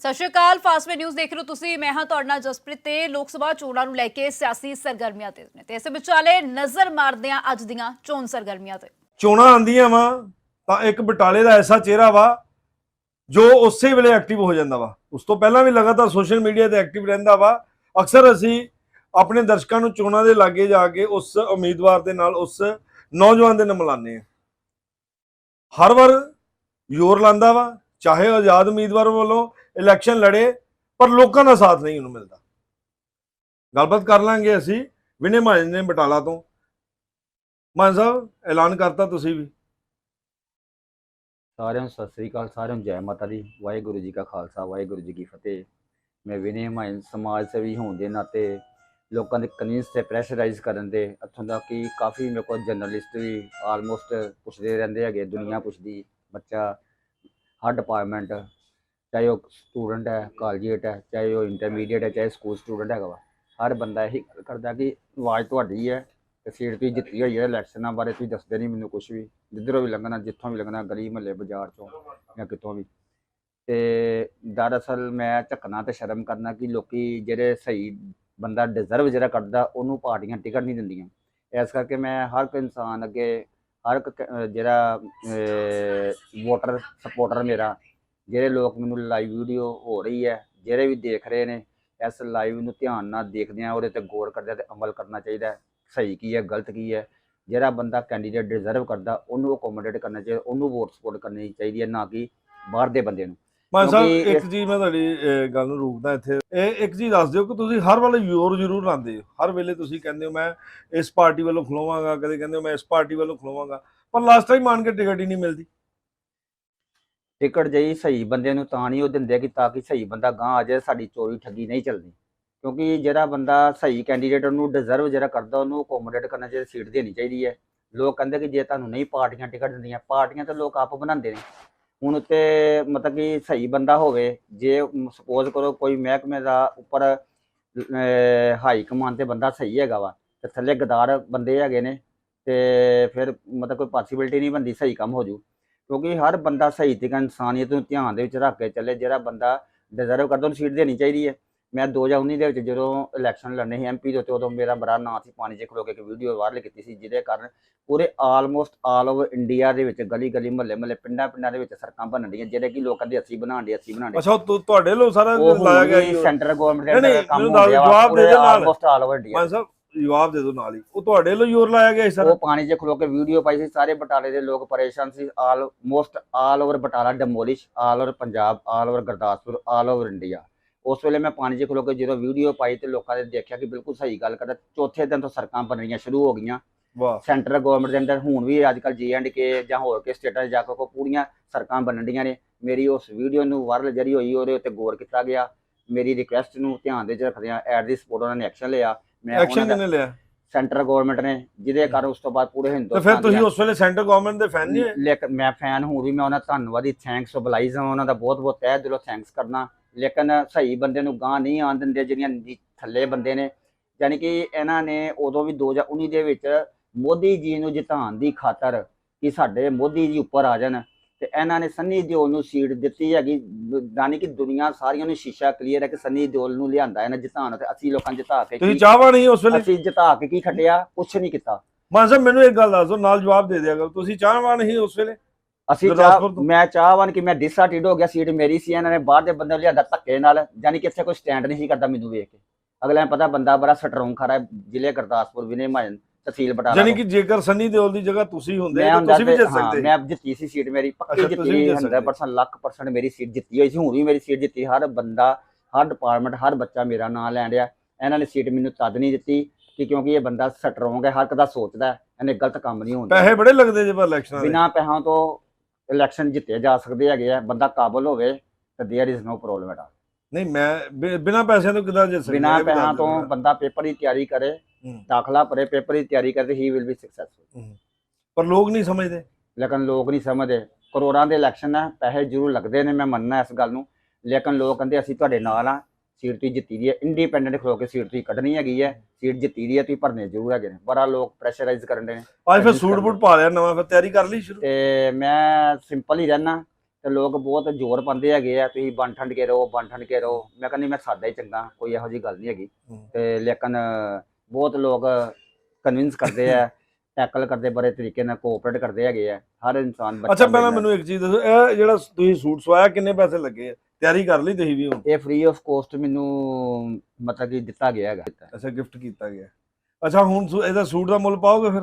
ਸਤਿ ਸ਼੍ਰੀ ਅਕਾਲ ਫਾਸਟਵੇ ਨਿਊਜ਼ ਦੇਖ ਰਹੇ ਹੋ ਤੁਸੀਂ। ਮੈਂ ਹਾਂ ਤੁਹਾਡੇ ਨਾਲ ਜਸਪ੍ਰੀਤ ਤੇ ਲੋਕ ਸਭਾ ਚੋਣਾਂ ਨੂੰ ਲੈ ਕੇ ਸਿਆਸੀ ਸਰਗਰਮੀਆਂ ਤੇ ਨੇ। ਤੇ ਇਸ ਵਿਚਾਲੇ ਨਜ਼ਰ ਮਾਰਦੇ ਹਾਂ ਅੱਜ ਦੀਆਂ ਚੋਣ ਸਰਗਰਮੀਆਂ ਤੇ। ਚੋਣਾਂ ਆਂਦੀਆਂ ਵਾ, ਤਾਂ ਇੱਕ ਬਟਾਲੇ ਦਾ ਐਸਾ ਚਿਹਰਾ ਵਾ, ਜੋ ਉਸੇ ਵੇਲੇ ਐਕਟਿਵ ਹੋ ਜਾਂਦਾ ਵਾ। ਉਸ ਤੋਂ ਪਹਿਲਾਂ ਵੀ ਲਗਾਤਾਰ ਸੋਸ਼ਲ ਮੀਡੀਆ ਤੇ ਐਕਟਿਵ ਰਹਿੰਦਾ ਵਾ। ਅਕਸਰ ਅਸੀਂ ਆਪਣੇ ਦਰਸ਼ਕਾਂ ਨੂੰ ਚੋਣਾਂ ਦੇ ਲਾਗੇ ਜਾ ਕੇ ਉਸ ਉਮੀਦਵਾਰ ਦੇ ਨਾਲ, ਉਸ ਨੌਜਵਾਨ ਦੇ ਨਾਲ ਮਿਲਾਉਂਦੇ ਆ ਹਰ ਵਾਰ ਜ਼ੋਰ ਲਾਂਦਾ ਵਾ, ਚਾਹੇ ਆਜ਼ਾਦ ਉਮੀਦਵਾਰ ਵੱਲੋਂ ਇਲੈਕਸ਼ਨ ਲੜੇ, ਪਰ ਲੋਕਾਂ ਦਾ ਸਾਥ ਨਹੀਂ ਉਹਨੂੰ ਮਿਲਦਾ। ਗੱਲਬਾਤ ਕਰ ਲਾਂਗੇ ਅਸੀਂ, ਵਿਨੇ ਮਹਾਜਨ ਨੇ ਬਟਾਲਾ ਤੋਂ। ਮਾਨ ਸਾਹਿਬ, ਐਲਾਨ ਕਰਤਾ ਤੁਸੀਂ ਵੀ। ਸਾਰਿਆਂ ਨੂੰ ਸਤਿ ਸ੍ਰੀ ਅਕਾਲ, ਸਾਰਿਆਂ ਨੂੰ ਜੈ ਮਾਤਾ ਦੀ। ਵਾਹਿਗੁਰੂ ਜੀ ਕਾ ਖਾਲਸਾ, ਵਾਹਿਗੁਰੂ ਜੀ ਕੀ ਫਤਿਹ। ਮੈਂ ਵਿਨੇ ਹਮਾਇਨ ਸਮਾਜ ਸੇਵੀ ਹੋਣ ਦੇ ਨਾਤੇ ਲੋਕਾਂ ਦੇ ਕਨਵਿੰਸ ਤੇ ਪ੍ਰੈਸ਼ਰਾਈਜ਼ ਕਰਨ ਦੇ ਇੱਥੋਂ ਦਾ ਕਿ ਕਾਫੀ ਮੇਰੇ ਕੋਲ ਜਰਨਲਿਸਟ ਵੀ ਆਲਮੋਸਟ ਪੁੱਛਦੇ ਰਹਿੰਦੇ ਹੈਗੇ, ਦੁਨੀਆ ਪੁੱਛਦੀ, ਬੱਚਾ, ਹਰ ਡਿਪਾਰਟਮੈਂਟ ਚਾਹੇ ਉਹ ਸਟੂਡੈਂਟ ਹੈ ਕਾਲਜੀਏਟ ਹੈ, ਚਾਹੇ ਉਹ ਇੰਟਰਮੀਡੀਏਟ ਹੈ, ਚਾਹੇ ਸਕੂਲ ਸਟੂਡੈਂਟ ਹੈਗਾ ਵਾ, ਹਰ ਬੰਦਾ ਇਹੀ ਗੱਲ ਕਰਦਾ ਕਿ ਆਵਾਜ਼ ਤੁਹਾਡੀ ਹੈ ਤੇ ਸੀਟ ਤੁਸੀਂ ਜਿੱਤੀ ਹੋਈ ਹੈ ਇਲੈਕਸ਼ਨਾਂ ਬਾਰੇ ਤੁਸੀਂ ਦੱਸਦੇ ਨਹੀਂ ਮੈਨੂੰ ਕੁਝ ਵੀ, ਜਿੱਧਰੋਂ ਵੀ ਲੰਘਣਾ, ਜਿੱਥੋਂ ਵੀ ਲੰਘਣਾ, ਗਲੀ ਮਹੱਲੇ, ਬਾਜ਼ਾਰ ਚੋਂ ਜਾਂ ਕਿਤੋਂ ਵੀ। ਤੇ ਦਰਅਸਲ ਮੈਂ ਝੱਕਣਾ ਤੇ ਸ਼ਰਮ ਕਰਨਾ ਕਿ ਲੋਕੀ ਜਿਹੜੇ ਸਹੀ ਬੰਦਾ ਡਿਜ਼ਰਵ ਜਿਹੜਾ ਕਰਦਾ ਉਹਨੂੰ ਪਾਰਟੀਆਂ ਟਿਕਟ ਨਹੀਂ ਦਿੰਦੀਆਂ। ਇਸ ਕਰਕੇ ਮੈਂ ਹਰ ਇੱਕ ਇਨਸਾਨ ਅੱਗੇ, ਹਰ ਇੱਕ ਜਿਹੜਾ ਵੋਟਰ, ਸਪੋਰਟਰ ਮੇਰਾ ਜਿਹੜੇ ਲੋਕ ਮੈਨੂੰ ਲਾਈਵ ਵੀਡੀਓ ਹੋ ਰਹੀ ਹੈ ਜਿਹੜੇ ਵੀ ਦੇਖ ਰਹੇ ਨੇ ਇਸ ਲਾਈਵ ਨੂੰ ਧਿਆਨ ਨਾਲ ਦੇਖਦੇ ਆ ਉਹਦੇ ਤੇ ਗੌਰ ਕਰਦੇ ਆ ਤੇ ਅਮਲ ਕਰਨਾ ਚਾਹੀਦਾ ਹੈ। ਸਹੀ ਕੀ ਹੈ ਗਲਤ ਕੀ ਹੈ? ਜਿਹੜਾ ਬੰਦਾ ਕੈਂਡੀਡੇਟ ਡਿਜ਼ਰਵ ਕਰਦਾ ਉਹਨੂੰ ਅਕੋਮੋਡੇਟ ਕਰਨਾ ਚਾਹੀਦਾ ਉਹਨੂੰ ਵੋਟ ਸਪੋਰਟ ਕਰਨੀ ਚਾਹੀਦੀ ਹੈ ਨਾ ਕਿ ਬਾਹਰ ਦੇ ਬੰਦੇ ਨੂੰ। ਮਾਨ ਸਾਹਿਬ ਇੱਕ ਚੀਜ਼ ਮੈਂ ਤੁਹਾਡੀ ਗੱਲ ਨੂੰ ਰੋਕਦਾ ਇੱਥੇ। ਇਹ ਇੱਕ ਚੀਜ਼ ਦੱਸ ਦਿਓ ਕਿ ਤੁਸੀਂ ਹਰ ਵੇਲੇ ਜ਼ੋਰ ਜ਼ਰੂਰ ਲਾਉਂਦੇ ਹੋ। ਹਰ ਵੇਲੇ ਤੁਸੀਂ ਕਹਿੰਦੇ ਹੋ ਮੈਂ ਇਸ ਪਾਰਟੀ ਵੱਲੋਂ ਖਲੋਵਾਂਗਾ। ਕਦੇ ਕਹਿੰਦੇ ਹੋ ਮੈਂ ਇਸ ਪਾਰਟੀ ਵੱਲੋਂ ਖਲੋਵਾਂਗਾ। ਪਰ ਲਾਸਟ ਟਾਈਮ ਆਣ ਕੇ ਟਿਕਟ ਹੀ ਨਹੀਂ ਮਿਲਦੀ। ਟਿਕਟ ਜਈ ਸਹੀ ਬੰਦੇ ਨੂੰ ਤਾਂ ਨਹੀਂ ਉਹ ਦਿੰਦੇ ਕਿ ਤਾਂ ਕਿ ਸਹੀ ਬੰਦਾ ਗਾਂ ਆ ਜਾਏ, ਸਾਡੀ ਚੋਰੀ ਠੱਗੀ ਨਹੀਂ ਚੱਲਦੀ ਕਿਉਂਕਿ ਜਿਹੜਾ ਬੰਦਾ ਸਹੀ ਕੈਂਡੀਡੇਟ ਉਹਨੂੰ ਡਿਜ਼ਰਵ ਜਿਹੜਾ ਕਰਦਾ, ਉਹਨੂੰ ਅਕੋਮੋਡੇਟ ਕਰਨਾ ਚਾਹੀਦਾ ਸੀਟ ਦੇਣੀ ਚਾਹੀਦੀ ਹੈ। ਲੋਕ ਕਹਿੰਦੇ ਕਿ ਜੇ ਤੁਹਾਨੂੰ ਨਹੀਂ ਪਾਰਟੀਆਂ ਟਿਕਟ ਦਿੰਦੀਆਂ, ਪਾਰਟੀਆਂ ਤਾਂ ਲੋਕ ਆਪ ਬਣਾਉਂਦੇ ਨੇ। ਹੁਣ ਉੱਤੇ ਮਤਲਬ ਕਿ ਸਹੀ ਬੰਦਾ ਹੋਵੇ, ਜੇ ਸਪੋਜ਼ ਕਰੋ ਕੋਈ ਮਹਿਕਮੇ ਦਾ ਉੱਪਰ ਹਾਈ ਕਮਾਨ ਤੇ ਬੰਦਾ ਸਹੀ ਹੈਗਾ ਵਾ, ਤੇ ਥੱਲੇ ਗਦਾਰ ਬੰਦੇ ਹੈਗੇ ਨੇ, ਤੇ ਫਿਰ ਮਤਲਬ ਕੋਈ ਪੋਸੀਬਿਲਟੀ ਨਹੀਂ ਬੰਦੀ ਸਹੀ ਕੰਮ ਹੋ ਜੂ। ਕਿਉਂਕਿ ਹਰ ਬੰਦਾ ਸਹੀ ਨਾਲ ਇਨਸਾਨੀਅਤ ਨੂੰ ਧਿਆਨ ਦੇ ਵਿੱਚ ਰੱਖ ਕੇ ਚੱਲੇ ਜਿਹੜਾ ਬੰਦਾ ਡਿਜ਼ਰਵ ਕਰਦਾ ਉਹਨੂੰ ਸੀਟ ਦੇਣੀ ਚਾਹੀਦੀ ਹੈ। ਮੈਂ 2019 ਦੇ ਵਿੱਚ ਜਦੋਂ ਇਲੈਕਸ਼ਨ ਲੜਨੇ ਸੀ ਐਮਪੀ ਦੇ ਉੱਤੇ ਉਦੋਂ ਮੇਰਾ ਬੜਾ ਨਾਂ ਸੀ ਪਾਣੀ 'ਚ ਖਲੋ ਕੇ ਇੱਕ ਵੀਡੀਓ ਵਾਇਰਲ ਕੀਤੀ ਸੀ ਜਿਹਦੇ ਕਾਰਨ ਪੂਰੇ ਆਲਮੋਸਟ ਆਲ ਓਵਰ ਇੰਡੀਆ ਦੇ ਵਿੱਚ ਗਲੀ ਗਲੀ ਮਹੱਲੇ ਮਹੱਲੇ ਪਿੰਡਾਂ ਪਿੰਡਾਂ ਦੇ ਵਿੱਚ ਸੜਕਾਂ ਬਣਨ ਡੀਆਂ ਜਿਹੜੇ ਕਿ ਲੋਕਾਂ ਦੇ ਅਸੀਂ ਬਣਾਉਣ ਦੇ ਅਸੀਂ ਬਣਾਉਣ ਡੇ ਅੱਛਾ ਤੁ- ਤੁਹਾਡੇ ਲੋ ਸਾਰਾ ਲਾਇਆ ਗਿਆ ਸੈਂਟਰ ਗਵਰਨਮੈਂਟ ਦੇ ਕੰਮ ਹੋ ਗਿਆ ਜਵਾਬ ਦੇ ਦੇ ਨਾਲ। ਆਲਮੋਸਟ ਆਲ ਓਵਰ ਇੰਡੀਆ ਜਵਾਬ ਦੇ ਦਿਓ ਨਾਲ ਹੀ। ਉਹ ਤੁਹਾਡੇ ਲੋ ਜ਼ੋਰ ਲਾਇਆ ਗਿਆ ਸੀ ਸਰ। ਉਹ ਪਾਣੀ 'ਚ ਖਲੋ ਕੇ ਵੀਡੀਓ ਪਾਈ ਸੀ ਸਾਰੇ ਬਟਾਲੇ ਦੇ ਲੋਕ ਪਰੇਸ਼ਾਨ ਸੀ। Almost all over Batala demolish all over Punjab all over Gurdaspur all over India. ਉਸ ਵੇਲੇ ਮੈਂ ਪਾਣੀ 'ਚ ਖਲੋ ਕੇ ਜਦੋਂ ਵੀਡੀਓ ਪਾਈ ਤੇ ਲੋਕਾਂ ਨੇ ਦੇਖਿਆ ਕਿ ਬਿਲਕੁਲ ਸਹੀ ਗੱਲ ਕਰਦਾ। ਚੌਥੇ ਦਿਨ ਤੋਂ ਸੜਕਾਂ ਬਣਨੀਆਂ ਸ਼ੁਰੂ ਹੋ ਗਈਆਂ। ਵਾਹ। ਸੈਂਟਰ ਗਵਰਨਮੈਂਟ ਦੇ ਅੰਦਰ ਹੁਣ ਵੀ ਅੱਜ ਕੱਲ ਜੀ ਐਂਡ ਕੇ ਜਾਂ ਹੋਰ ਕੇ ਸਟੇਟਾਂ 'ਚ ਜਾ ਕੇ ਕੋ ਪੂਰੀਆਂ ਸੜਕਾਂ ਬਣਨ ਡੀਆਂ ਨੇ। ਮੇਰੀ ਉਸ ਵੀਡੀਓ ਨੂੰ ਵਾਇਰਲ ਜਰੀ ਹੋਈ ਉਹਦੇ ਉੱਤੇ ਗੌਰ ਕੀਤਾ ਗਿਆ। ਮੇਰੀ ਰਿਕੁਐਸਟ ਨੂੰ ਧਿਆਨ ਦੇ ਵਿੱਚ ਰੱਖਦਿਆਂ ਐਟ ਦੀ ਸਪੋਰਟ ਉਹਨਾਂ ਨੇ ਐਕਸ਼ਨ ਲਿਆ। ਮੈਂ ਐਕਸ਼ਨ ਕਿਹਨੇ ਲਿਆ? ਸੈਂਟਰ ਗਵਰਨਮੈਂਟ ਨੇ ਜਿਹਦੇ ਕਾਰਨ ਉਸ ਤੋਂ ਬਾਅਦ ਪੂਰੇ ਤੇ ਹਿੰਦੁਸਤਾਨ ਫਿਰ ਤੁਸੀਂ ਉਸ ਵੇਲੇ ਸੈਂਟਰ ਗਵਰਨਮੈਂਟ ਦੇ ਫੈਨ ਨਹੀਂ ਲੇਕਿਨ ਮੈਂ ਫੈਨ ਹੂੰ ਵੀ ਮੈਂ ਉਹਨਾਂ ਦਾ ਧੰਨਵਾਦੀ ਥੈਂਕਸ ਬਲਾਈਜ਼ ਹਾਂ ਉਹਨਾਂ ਦਾ ਬਹੁਤ ਬਹੁਤ ਤਹਿ ਦਿਲੋਂ ਥੈਂਕਸ ਕਰਨਾ। ਲੇਕਿਨ ਸਹੀ ਬੰਦੇ ਨੂੰ ਗਾਂ ਨਹੀਂ ਆਣ ਦਿੰਦੇ ਜਿਹੜੀਆਂ ਥੱਲੇ ਬੰਦੇ ਨੇ। ਯਾਨੀ ਕਿ ਇਹਨਾਂ ਨੇ ਉਦੋਂ ਵੀ 2019 ਦੇ ਵਿੱਚ ਮੋਦੀ ਜੀ ਨੂੰ ਜਿਤਾਉਣ ਦੀ ਖਾਤਰ ਕਿ ਸਾਡੇ ਮੋਦੀ ਜੀ ਉੱਪਰ ਆ ਜਾਣ। ਤੇ ਇਹਨਾਂ ਨੇ ਸੰਨੀ ਦਿਓਲ ਨੂੰ ਸੀਟ ਦਿੱਤੀ ਹੈਗੀ ਯਾਨੀ ਕਿ ਦੁਨੀਆ ਸਾਰੀਆਂ ਨੂੰ ਸ਼ੀਸ਼ਾ ਕਲੀਅਰ ਹੈ ਕਿ ਸੰਨੀ ਦਿਓਲ ਨੂੰ ਲਿਆਂਦਾ ਇਹਨਾਂ ਜਿਤਾਉਣ ਤੇ ਅਸੀਂ ਲੋਕਾਂ ਜਿਤਾ ਕੇ ਤੁਸੀਂ ਚਾਹਵਾ ਨਹੀਂ ਉਸ ਵੇਲੇ? ਅਸੀਂ ਜਿਤਾ ਕੇ ਕੀ ਖੱਟਿਆ? ਕੁਛ ਨਹੀਂ ਕੀਤਾ। ਮਾਨ ਸਾਹਿਬ ਮੈਨੂੰ ਇੱਕ ਗੱਲ ਦੱਸ ਦਿਓ ਨਾਲ ਜਵਾਬ ਦੇ ਦਿਆ ਕਰੋ। ਤੁਸੀਂ ਚਾਹਵਾ ਨਹੀਂ ਉਸ ਵੇਲੇ? ਅਸੀਂ? ਮੈਂ ਚਾਹਵਾਨ ਕਿ ਮੈਂ ਡਿਸਆਰਟੀਡ ਹੋ ਗਿਆ ਸੀਟ ਮੇਰੀ ਸੀ ਇਹਨਾਂ ਨੇ ਬਾਹਰ ਦੇ ਬੰਦੇ ਲਿਆਂਦਾ ਧੱਕੇ ਨਾਲ ਯਾਨੀ ਕਿ ਇੱਥੇ ਕੋਈ ਸਟੈਂਡ ਨਹੀਂ ਸੀ ਕਰਦਾ ਮੈਨੂੰ ਵੇਖ ਕੇ। ਅਗਲੇ ਪਤਾ ਬੰਦਾ ਬੜਾ ਸਟਰੋਂਗ ਖੜਾ ਹੈ ਜ਼ਿਲ੍ਹੇ ਗੁਰਦਾਸਪੁਰ ਵਿਨੇ ਮਾਜਨ ਤਹਿਸੀਲ ਬਟਾਲਾ ਯਾਨੀ ਤੋਂ। ਕਿ ਜੇਕਰ ਸੰਨੀ ਦਿਓਲ ਦੀ ਜਗ੍ਹਾ ਤੁਸੀਂ ਹੁੰਦੇ ਮੈਂ ਤਾਂ ਹੁੰਦਾ ਤੁਸੀਂ ਵੀ ਤੇ- ਜਿੱਤ ਹਾਂ, ਸਕਦੇ ਮੈਂ ਜਿੱਤੀ ਸੀ ਸੀਟ ਮੇਰੀ ਪੱਕੀ ਅੱਛਾ, ਤੁਸੀਂ ਵੀ ਜਿੱਤੀ ਜਿੱਤ ਸਕਦੇ। 100% ਲੱਖ ਪਰਸੈਂਟ ਮੇਰੀ ਸੀਟ ਜਿੱਤੀ ਹੋਈ ਸੀ ਹੁਣ ਵੀ ਮੇਰੀ ਸੀਟ ਜਿੱਤੀ ਹਰ ਬੰਦਾ ਹਰ ਡਿਪਾਰਟਮੈਂਟ ਹਰ ਬੱਚਾ ਮੇਰਾ ਨਾਂ ਲੈਣ ਰਿਹਾ ਇਹਨਾਂ ਨੇ ਸੀਟ ਮੈਨੂੰ ਤਦ ਨਹੀਂ ਦਿੱਤੀ ਕਿ ਕਿਉਂਕਿ ਇਹ ਬੰਦਾ ਸਟਰੋਂਗ ਹੈ ਹਰ ਇੱਕ ਦਾ ਸੋਚਦਾ ਹੈ, ਇਹਨੇ ਗਲਤ ਕੰਮ ਨਹੀਂ ਹੁੰਦਾ ਪੈਸੇ ਬੜੇ ਲੱਗਦੇ ਜੇ ਪਰ ਇਲੈਕਸ਼ਨਾਂ ਦੇ ਬਿਨਾਂ ਪੈਸਿਆਂ ਤੋਂ ਇਲੈਕਸ਼ਨ ਜਿੱਤੇ ਜਾ ਸਕਦੇ ਹੈਗੇ ਆ ਬੰਦਾ ਕਾਬਲ ਹੋਵੇ ਤਾਂ there is no problem at all ਨਹੀਂ ਮੈਂ ਬਿ- ਬਿਨਾਂ ਪੈਸਿਆਂ ਤੋਂ ਕਿਦਾਂ ਜਿੱਤ ਸਕਦੇ ਬਿਨਾਂ ਇਹ ਵੀ ਦੱਸ ਪੈਸਿਆਂ ਦਿਓ ਤੋਂ ਮੈਨੂੰ। ਬੰਦਾ ਪੇਪਰ ਦੀ ਤਿਆਰੀ ਕਰੇ ਦਾਖਲਾ ਭਰੇ ਪੇਪਰ ਦੀ ਤਿਆਰੀ ਕਰਦੇ ਹੀ ਵਿਲ ਬੀ ਸਕਸੈਸਫੁਲ ਪਰ ਲੋਕ ਨਹੀਂ ਸਮਝਦੇ। ਲੇਕਿਨ ਲੋਕ ਨਹੀਂ ਸਮਝਦੇ। ਕਰੋੜਾਂ ਦੇ ਇਲੈਕਸ਼ਨ ਹੈ ਪੈਸੇ ਜ਼ਰੂਰ ਲੱਗਦੇ ਨੇ ਮੈਂ ਮੰਨਣਾ ਇਸ ਗੱਲ ਨੂੰ। ਲੇਕਿਨ ਲੋਕ ਕਹਿੰਦੇ ਅਸੀਂ ਤੁਹਾਡੇ ਨਾਲ ਆ ਸੀਟ ਤੁਸੀਂ ਜਿੱਤੀ ਦੀ ਹੈ ਇੰਡੀਪੈਂਡੈਂਟ ਖਲੋ ਕੇ ਸੀਟ ਤੁਸੀਂ ਕੱਢਣੀ ਹੈਗੀ ਹੈ ਸੀਟ ਜਿੱਤੀ ਦੀ ਹੈ ਤੁਸੀਂ ਭਰਨੇ ਜ਼ਰੂਰ ਹੈਗੇ ਨੇ। ਬੜਾ ਲੋਕ ਪ੍ਰੈਸ਼ਰਾਈਜ਼ ਕਰਨ ਦੇ ਨੇ। ਅੱਜ ਫਿਰ ਸੂਟ। ਬੂਟ ਪਾ ਲਿਆ ਨਵਾਂ ਫਿਰ ਤਿਆਰੀ ਕਰ ਲਈ ਸ਼ੁਰੂ। ਤੇ ਮੈਂ ਸਿੰਪਲ ਹੀ ਰਹਿਣਾ ਤੇ ਲੋਕ ਬਹੁਤ ਜ਼ੋਰ ਪਾਉਂਦੇ ਹੈਗੇ ਆ ਤੁਸੀਂ ਬਣ ਠੰਡ ਕੇ ਰਹੋ ਬਣ ਠੰਡ ਕੇ ਰਹੋ। ਮੈਂ ਕਹਿੰਦੀ ਮੈਂ ਸਾਦਾ ਹੀ ਚੰਗਾ ਕੋਈ ਇਹੋ ਜੀ ਗੱਲ ਨਹੀਂ ਹੈਗੀ। ਤੇ ਲੇਕਿਨ ਬਹੁਤ ਲੋਕ ਕਨਵਿੰਸ ਕਰਦੇ ਆ ਟੈਕਲ ਕਰਦੇ ਬੜੇ ਤਰੀਕੇ ਨਾਲ ਕੋਆਪਰੇਟ ਕਰਦੇ ਹੈਗੇ ਆ। ਹਰ ਇਨਸਾਨ ਬੱਚਾ ਅੱਛਾ ਪਹਿਲਾਂ। ਮੈਨੂੰ ਇੱਕ ਚੀਜ਼ ਦੱਸੋ ਇਹ ਜਿਹੜਾ ਤੁਸੀਂ ਸੂਟ ਸਵਾਇਆ ਕਿੰਨੇ ਪੈਸੇ ਲੱਗੇ? ਆ ਤਿਆਰੀ ਕਰ ਲਈ ਤੁਸੀਂ ਵੀ ਹੁਣ? ਇਹ ਫ੍ਰੀ ਆਫ ਕੋਸਟ ਮੈਨੂੰ ਮਤਲਬ ਕਿ ਦਿੱਤਾ ਗਿਆ ਹੈਗਾ। ਅੱਛਾ ਗਿਫਟ ਕੀਤਾ ਗਿਆ। ਅੱਛਾ ਹੁਣ ਇਹਦਾ ਸੂਟ ਦਾ ਮੁੱਲ ਪਾਓਗੇ ਫਿਰ?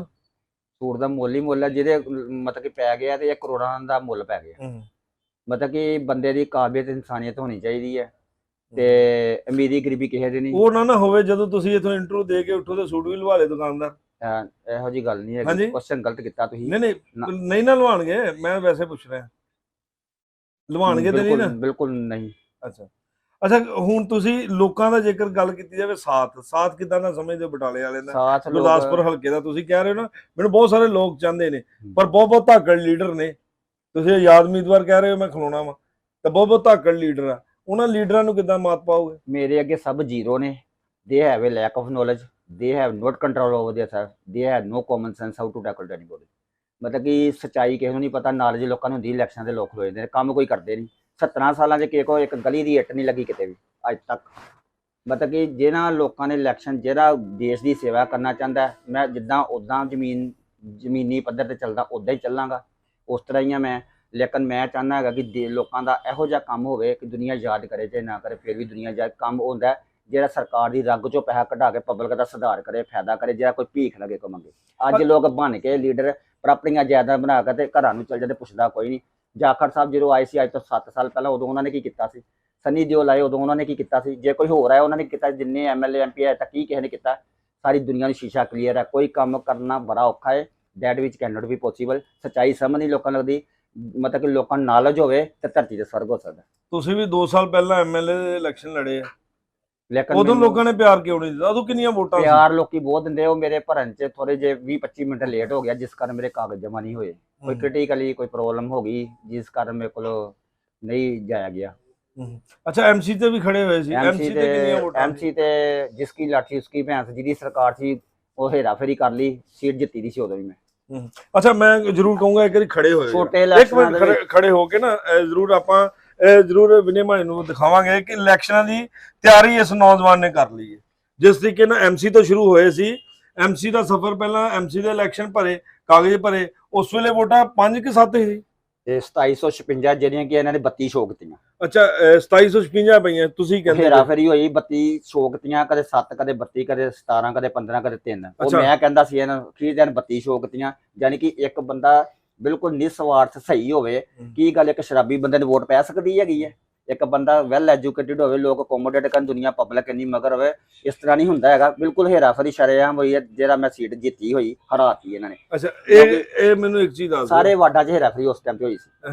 ਸੂਟ ਦਾ ਮੁੱਲ ਹੀ ਮੁੱਲ ਹੈ ਜਿਹਦੇ ਮਤਲਬ ਕਿ ਪੈ ਗਿਆ ਤੇ ਇਹ ਕਰੋੜਾਂ ਦਾ ਮੁੱਲ ਪੈ ਗਿਆ। ਮਤਲਬ ਕਿ ਬੰਦੇ ਦੀ ਕਾਬਲੀਅਤ ਇਨਸਾਨੀਅਤ ਹੋਣੀ ਚਾਹੀਦੀ ਹੈ। ਤੇ ਅਮੀਰੀ ਗਰੀਬੀ ਕਿਸੇ ਦੀ ਨਹੀਂ। ਉਹ ਨਾ ਨਾ ਹੋਵੇ ਜਦੋਂ ਤੁਸੀਂ ਇਥੋਂ ਇੰਟਰਵਿਊ ਦੇ ਕੇ ਉੱਠੋ ਤੇ ਸੂਟ ਵੀ ਲਵਾ ਲੇ ਦੁਕਾਨਦਾਰ ਅਹ ਇਹੋ ਜੀ ਗੱਲ ਨਹੀਂ ਹਾਂਜੀ। ਹੈਗੀ ਕੁਐਸਚਨ ਗਲਤ ਕੀਤਾ ਤੁਸੀਂ। ਨਹੀਂ ਨਹੀਂ ਨਾ। ਨਹੀਂ ਨਾ ਲਵਾਣਗੇ ਮੈਂ ਵੈਸੇ ਪੁੱਛ ਰਿਹਾ। ਲਵਾਣਗੇ ਤੇ ਨਹੀਂ ਨਾ? ਬਿਲਕੁਲ- ਬਿਲਕੁਲ ਨਹੀਂ। ਅੱਛਾ। ਅੱਛਾ ਹੁਣ ਤੁਸੀਂ ਲੋਕਾਂ ਦਾ ਜੇਕਰ ਗੱਲ ਕੀਤੀ ਜਾਵੇ ਸਾਥ। ਸਾਥ ਕਿਦਾਂ ਦਾ ਸਮਝਦੇ ਹੋ ਬਟਾਲੇ ਵਾਲੇ ਦਾ? ਸਾਥ ਲੋਕ ਗੁਰਦਾਸਪੁਰ ਹਲਕੇ ਦਾ ਤੁਸੀਂ ਕਹਿ ਰਹੇ ਹੋ ਨਾ ਮੈਨੂੰ ਬਹੁਤ ਸਾਰੇ ਲੋਕ ਚਾਹੁੰਦੇ ਨੇ ਪਰ ਬਹੁਤ ਬਹੁਤ ਧਾਕੜ ਲੀਡਰ ਨੇ। ਤੁਸੀਂ ਆਜ਼ਾਦ ਉਮੀਦਵਾਰ ਕਹਿ ਰਹੇ ਹੋ ਮੈਂ ਖਲੋਣਾ ਵਾ। ਤਾਂ ਬਹੁਤ ਬਹੁਤ ਧਾਕੜ ਲੀਡਰ ਆ। ਉਹਨਾਂ ਲੀਡਰਾਂ ਨੂੰ ਕਿਦਾਂ ਮਾਤ ਪਾਓਗੇ ਮੇਰੇ ਅੱਗੇ ਸਭ ਜ਼ੀਰੋ ਨੇ they have a lack of knowledge they have not control over their self they have no common sense how to tackle anybody ਮਤਲਬ ਕਿ ਸਚਾਈ ਕਿਸੇ ਨੂੰ ਨਹੀਂ ਪਤਾ ਨੌਲੇਜ ਲੋਕਾਂ ਨੂੰ ਹੁੰਦੀ ਇਲੈਕਸ਼ਨ ਦੇ ਲੋਕ ਹੋਏ ਨੇ ਕੰਮ ਕੋਈ ਕਰਦੇ ਨਹੀਂ 17 ਸਾਲਾਂ 'ਚ ਕਿਸੇ ਕੋ ਇੱਕ ਗਲੀ ਦੀ ਇੱਟ ਨਹੀਂ ਲੱਗੀ ਕਿਤੇ ਵੀ ਅੱਜ ਤੱਕ ਮਤਲਬ ਕਿ ਜਿਹਨਾਂ ਲੋਕਾਂ ਨੇ ਇਲੈਕਸ਼ਨ ਜਿਹੜਾ ਦੇਸ਼ ਦੀ ਸੇਵਾ ਕਰਨਾ ਚਾਹੁੰਦਾ ਹੈ, ਮੈਂ ਜਿੱਦਾਂ ਉਦਾਂ ਜ਼ਮੀਨ ਜ਼ਮੀਨੀ ਪੱਧਰ ਤੇ ਚੱਲਦਾ ਉਦਾਂ ਹੀ ਚੱਲਾਂਗਾ ਉਸ ਤਰ੍ਹਾਂ ਹੀ ਆ ਮੈਂ ਲੇਕਿਨ ਮੈਂ ਚਾਹੁੰਦਾ ਹੈਗਾ ਕਿ ਦੇ- ਲੋਕਾਂ ਦਾ ਇਹੋ ਜਿਹਾ ਕੰਮ ਹੋਵੇ ਕਿ ਦੁਨੀਆ ਯਾਦ ਕਰੇ ਚਾਹੇ ਨਾ ਕਰੇ ਫਿਰ ਵੀ ਦੁਨੀਆ ਯਾਦ ਕੰਮ ਹੁੰਦਾ ਜਿਹੜਾ ਸਰਕਾਰ ਦੀ ਰੱਗ ਚੋਂ ਪੈਸਾ ਕਢਾ ਕੇ ਪਬਲਿਕ ਦਾ ਸੁਧਾਰ ਕਰੇ ਫਾਇਦਾ ਕਰੇ ਜਿਹੜਾ ਕੋਈ ਭੀਖ ਲਗੇ ਕੋ ਮੰਗੇ ਅੱਜ ਲੋਕ ਬਣ ਕੇ ਲੀਡਰ ਪ੍ਰਾਪਰਟੀਆਂ ਜ਼ਿਆਦਾ ਬਣਾ ਕੇ ਤੇ ਘਰਾਂ ਨੂੰ ਚਲ ਜਾਂਦੇ ਪੁੱਛਦਾ ਕੋਈ ਨਹੀਂ। ਜਾਖੜ ਸਾਹਿਬ ਜਦੋਂ ਆਏ ਸੀ ਅੱਜ ਤੋਂ 7 ਸਾਲ ਪਹਿਲਾਂ ਉਦੋਂ ਉਹਨਾਂ ਨੇ ਕੀ ਕੀਤਾ ਸੀ? ਸਨੀ ਦਿਓਲ ਆਏ ਉਦੋਂ ਉਹਨਾਂ ਨੇ ਕੀ ਕੀਤਾ ਸੀ? ਜੇ ਕੋਈ ਹੋਰ ਆਇਆ ਉਹਨਾਂ ਨੇ ਕੀਤਾ? ਜਿੰਨੇ ਐਮਐਲਏ ਐਮਪੀ ਆਏ ਤਾਂ ਕੀ ਕਿਸੇ ਨੇ ਕੀਤਾ? ਸਾਰੀ ਦੁਨੀਆ ਨੂੰ ਸ਼ੀਸ਼ਾ ਕਲੀਅਰ ਹੈ। ਕੋਈ ਕੰਮ ਕਰਨਾ ਬੜਾ ਔਖਾ ਹੈ। That which can not be possible ਸਚਾਈ ਸਮਝ ਨਹੀਂ ਲੋਕਾਂ ਲੱਗਦੀ। ਮਤਲਬ ਕਿ ਲੋਕਾਂ ਨੂੰ ਨੌਲੇਜ ਹੋਵੇ ਤੇ ਧਰਤੀ ਤੇ ਸਵਰਗ ਹੋ ਸਕਦਾ। ਤੁਸੀਂ ਵੀ 2 ਸਾਲ ਪਹਿਲਾਂ ਐਮਐਲਏ ਦੇ ਇਲੈਕਸ਼ਨ ਲੜੇ ਆ। ਲੇਕਿਨ ਉਦੋਂ ਲੋਕਾਂ ਨੇ ਪਿਆਰ ਕਿਉਂ ਨਹੀਂ ਦਿੱਤਾ? ਉਦੋਂ ਕਿੰਨੀਆਂ ਵੋਟਾਂ ਸੀ? ਪਿਆਰ ਲੋਕੀ ਬਹੁਤ ਦਿੰਦੇ ਉਹ ਮੇਰੇ ਭਰਨ ਚ ਥੋੜੇ ਜੇ 20 25 ਮਿੰਟ ਲੇਟ ਹੋ ਗਿਆ ਜਿਸ ਕਾਰਨ ਮੇਰੇ ਕਾਗਜ਼ ਜਮਾ ਨਹੀਂ ਹੋਏ। ਕੋਈ ਕ੍ਰਿਟੀਕਲੀ ਕੋਈ ਪ੍ਰੋਬਲਮ ਹੋ ਗਈ ਜਿਸ ਕਾਰਨ ਮੇਰੇ ਕੋਲ ਨਹੀਂ ਜਾਇਆ ਗਿਆ। ਅੱਛਾ ਐਮਸੀ ਤੇ ਵੀ ਖੜੇ ਹੋਏ ਸੀ। ਐਮਸੀ ਤੇ ਕਿੰਨੀਆਂ ਵੋਟਾਂ ਐਮਸੀ ਤੇ ਜਿਸ ਕੀ ਲਾਠੀ ਉਸਕੀ ਭੈਂਸ ਜਿਹਦੀ ਸਰਕਾਰ ਸੀ ਉਹ ਹੇਰਾਫੇਰੀ ਕਰ ਲਈ ਸੀਟ ਜਿੱਤੀ ਦੀ ਸੀ ਉਦੋਂ ਵੀ ਮੈਂ। ਅੱਛਾ ਮੈਂ ਜ਼ਰੂਰ ਕਹੂੰਗਾ ਇੱਕ ਵਾਰੀ ਖੜੇ ਹੋਏ ਛੋਟੇ ਇੱਕ ਇਲੈਕਸ਼ਨਾਂ ਖੜੇ- ਖੜੇ ਹੋ ਕੇ ਨਾ ਜ਼ਰੂਰ ਆਪਾਂ ਇਹ ਜ਼ਰੂਰ ਵਿਨੇ ਮਾਈ ਨੂੰ ਦਿਖਾਵਾਂਗੇ ਕਿ ਇਲੈਕਸ਼ਨਾਂ ਦੀ ਤਿਆਰੀ ਇਸ ਨੌਜਵਾਨ ਨੇ ਕਰ ਲਈ ਹੈ। ਜਿਸ ਤਰੀਕੇ ਨਾਲ ਐਮਸੀ ਤੋਂ ਸ਼ੁਰੂ ਹੋਏ ਸੀ ਐਮਸੀ ਦਾ ਸਫ਼ਰ ਪਹਿਲਾਂ ਐਮਸੀ ਦੇ ਇਲੈਕਸ਼ਨ ਭਰੇ ਕਾਗਜ਼ ਭਰੇ ਉਸ ਵੇਲੇ ਵੋਟਾਂ 5 ਕਿ 7 ਸੀ? ਤੇ 2756 ਜਿਹੜੀਆਂ ਕਿ ਇਹਨਾਂ ਨੇ 32 ਸ਼ੋਕਤੀਆਂ ਅੱਛਾ ਅਹ 2756 ਪਈਆਂ ਤੁਸੀਂ ਕਹਿੰਦੇ ਜੀ। ਹੇਰਾਫੇਰੀ ਹੋਈ 32 ਸ਼ੋਕਤੀਆਂ ਕਦੇ 7 ਕਦੇ 32 ਕਦੇ 17 ਕਦੇ 15 ਕਦੇ 3 ਉਹ। ਮੈਂ ਕਹਿੰਦਾ ਸੀ ਇਹਨਾਂ ਅਖੀਰ ਦਿਨ 32 ਸ਼ੋਕਤੀਆਂ ਯਾਨੀ ਕਿ ਇੱਕ ਬੰਦਾ ਬਿਲਕੁਲ ਨਿਸਵਾਰਥ ਸਹੀ ਹੋਵੇ। ਕੀ ਗੱਲ ਇੱਕ ਸ਼ਰਾਬੀ ਬੰਦੇ ਨੂੰ ਵੋਟ ਪੈ ਸਕਦੀ ਹੈਗੀ ਹੈ ਇੱਕ ਬੰਦਾ ਵੈਲ ਐਜੂਕੇਟਿਡ ਹੋਵੇ ਲੋਕ ਅਕੋਮੋਡੇਟ ਕਰਨ ਦੁਨੀਆ ਪਬਲਿਕ ਇੰਨੀ ਮਗਰ ਹੋਵੇ ਇਸ ਤਰ੍ਹਾਂ ਨਹੀਂ ਹੁੰਦਾ ਹੈਗਾ। ਬਿਲਕੁਲ ਹੇਰਾਫੇਰੀ ਸ਼ਰੇਆਮ ਹੋਈ ਹੈ ਜਿਹੜਾ ਮੈਂ ਸੀਟ ਜਿੱਤੀ ਹੋਈ ਹਰਾਤੀ ਇਹਨਾਂ ਨੇ। ਅੱਛਾ ਇਹ ਇਹ ਮੈਨੂੰ ਇੱਕ ਚੀਜ਼ ਦੱਸ ਸਾਰੇ ਵਾਰਡਾਂ 'ਚ ਹੇਰਾਫੇਰੀ ਉਸ ਟਾਈਮ ਤੇ ਹੋਈ ਸੀ।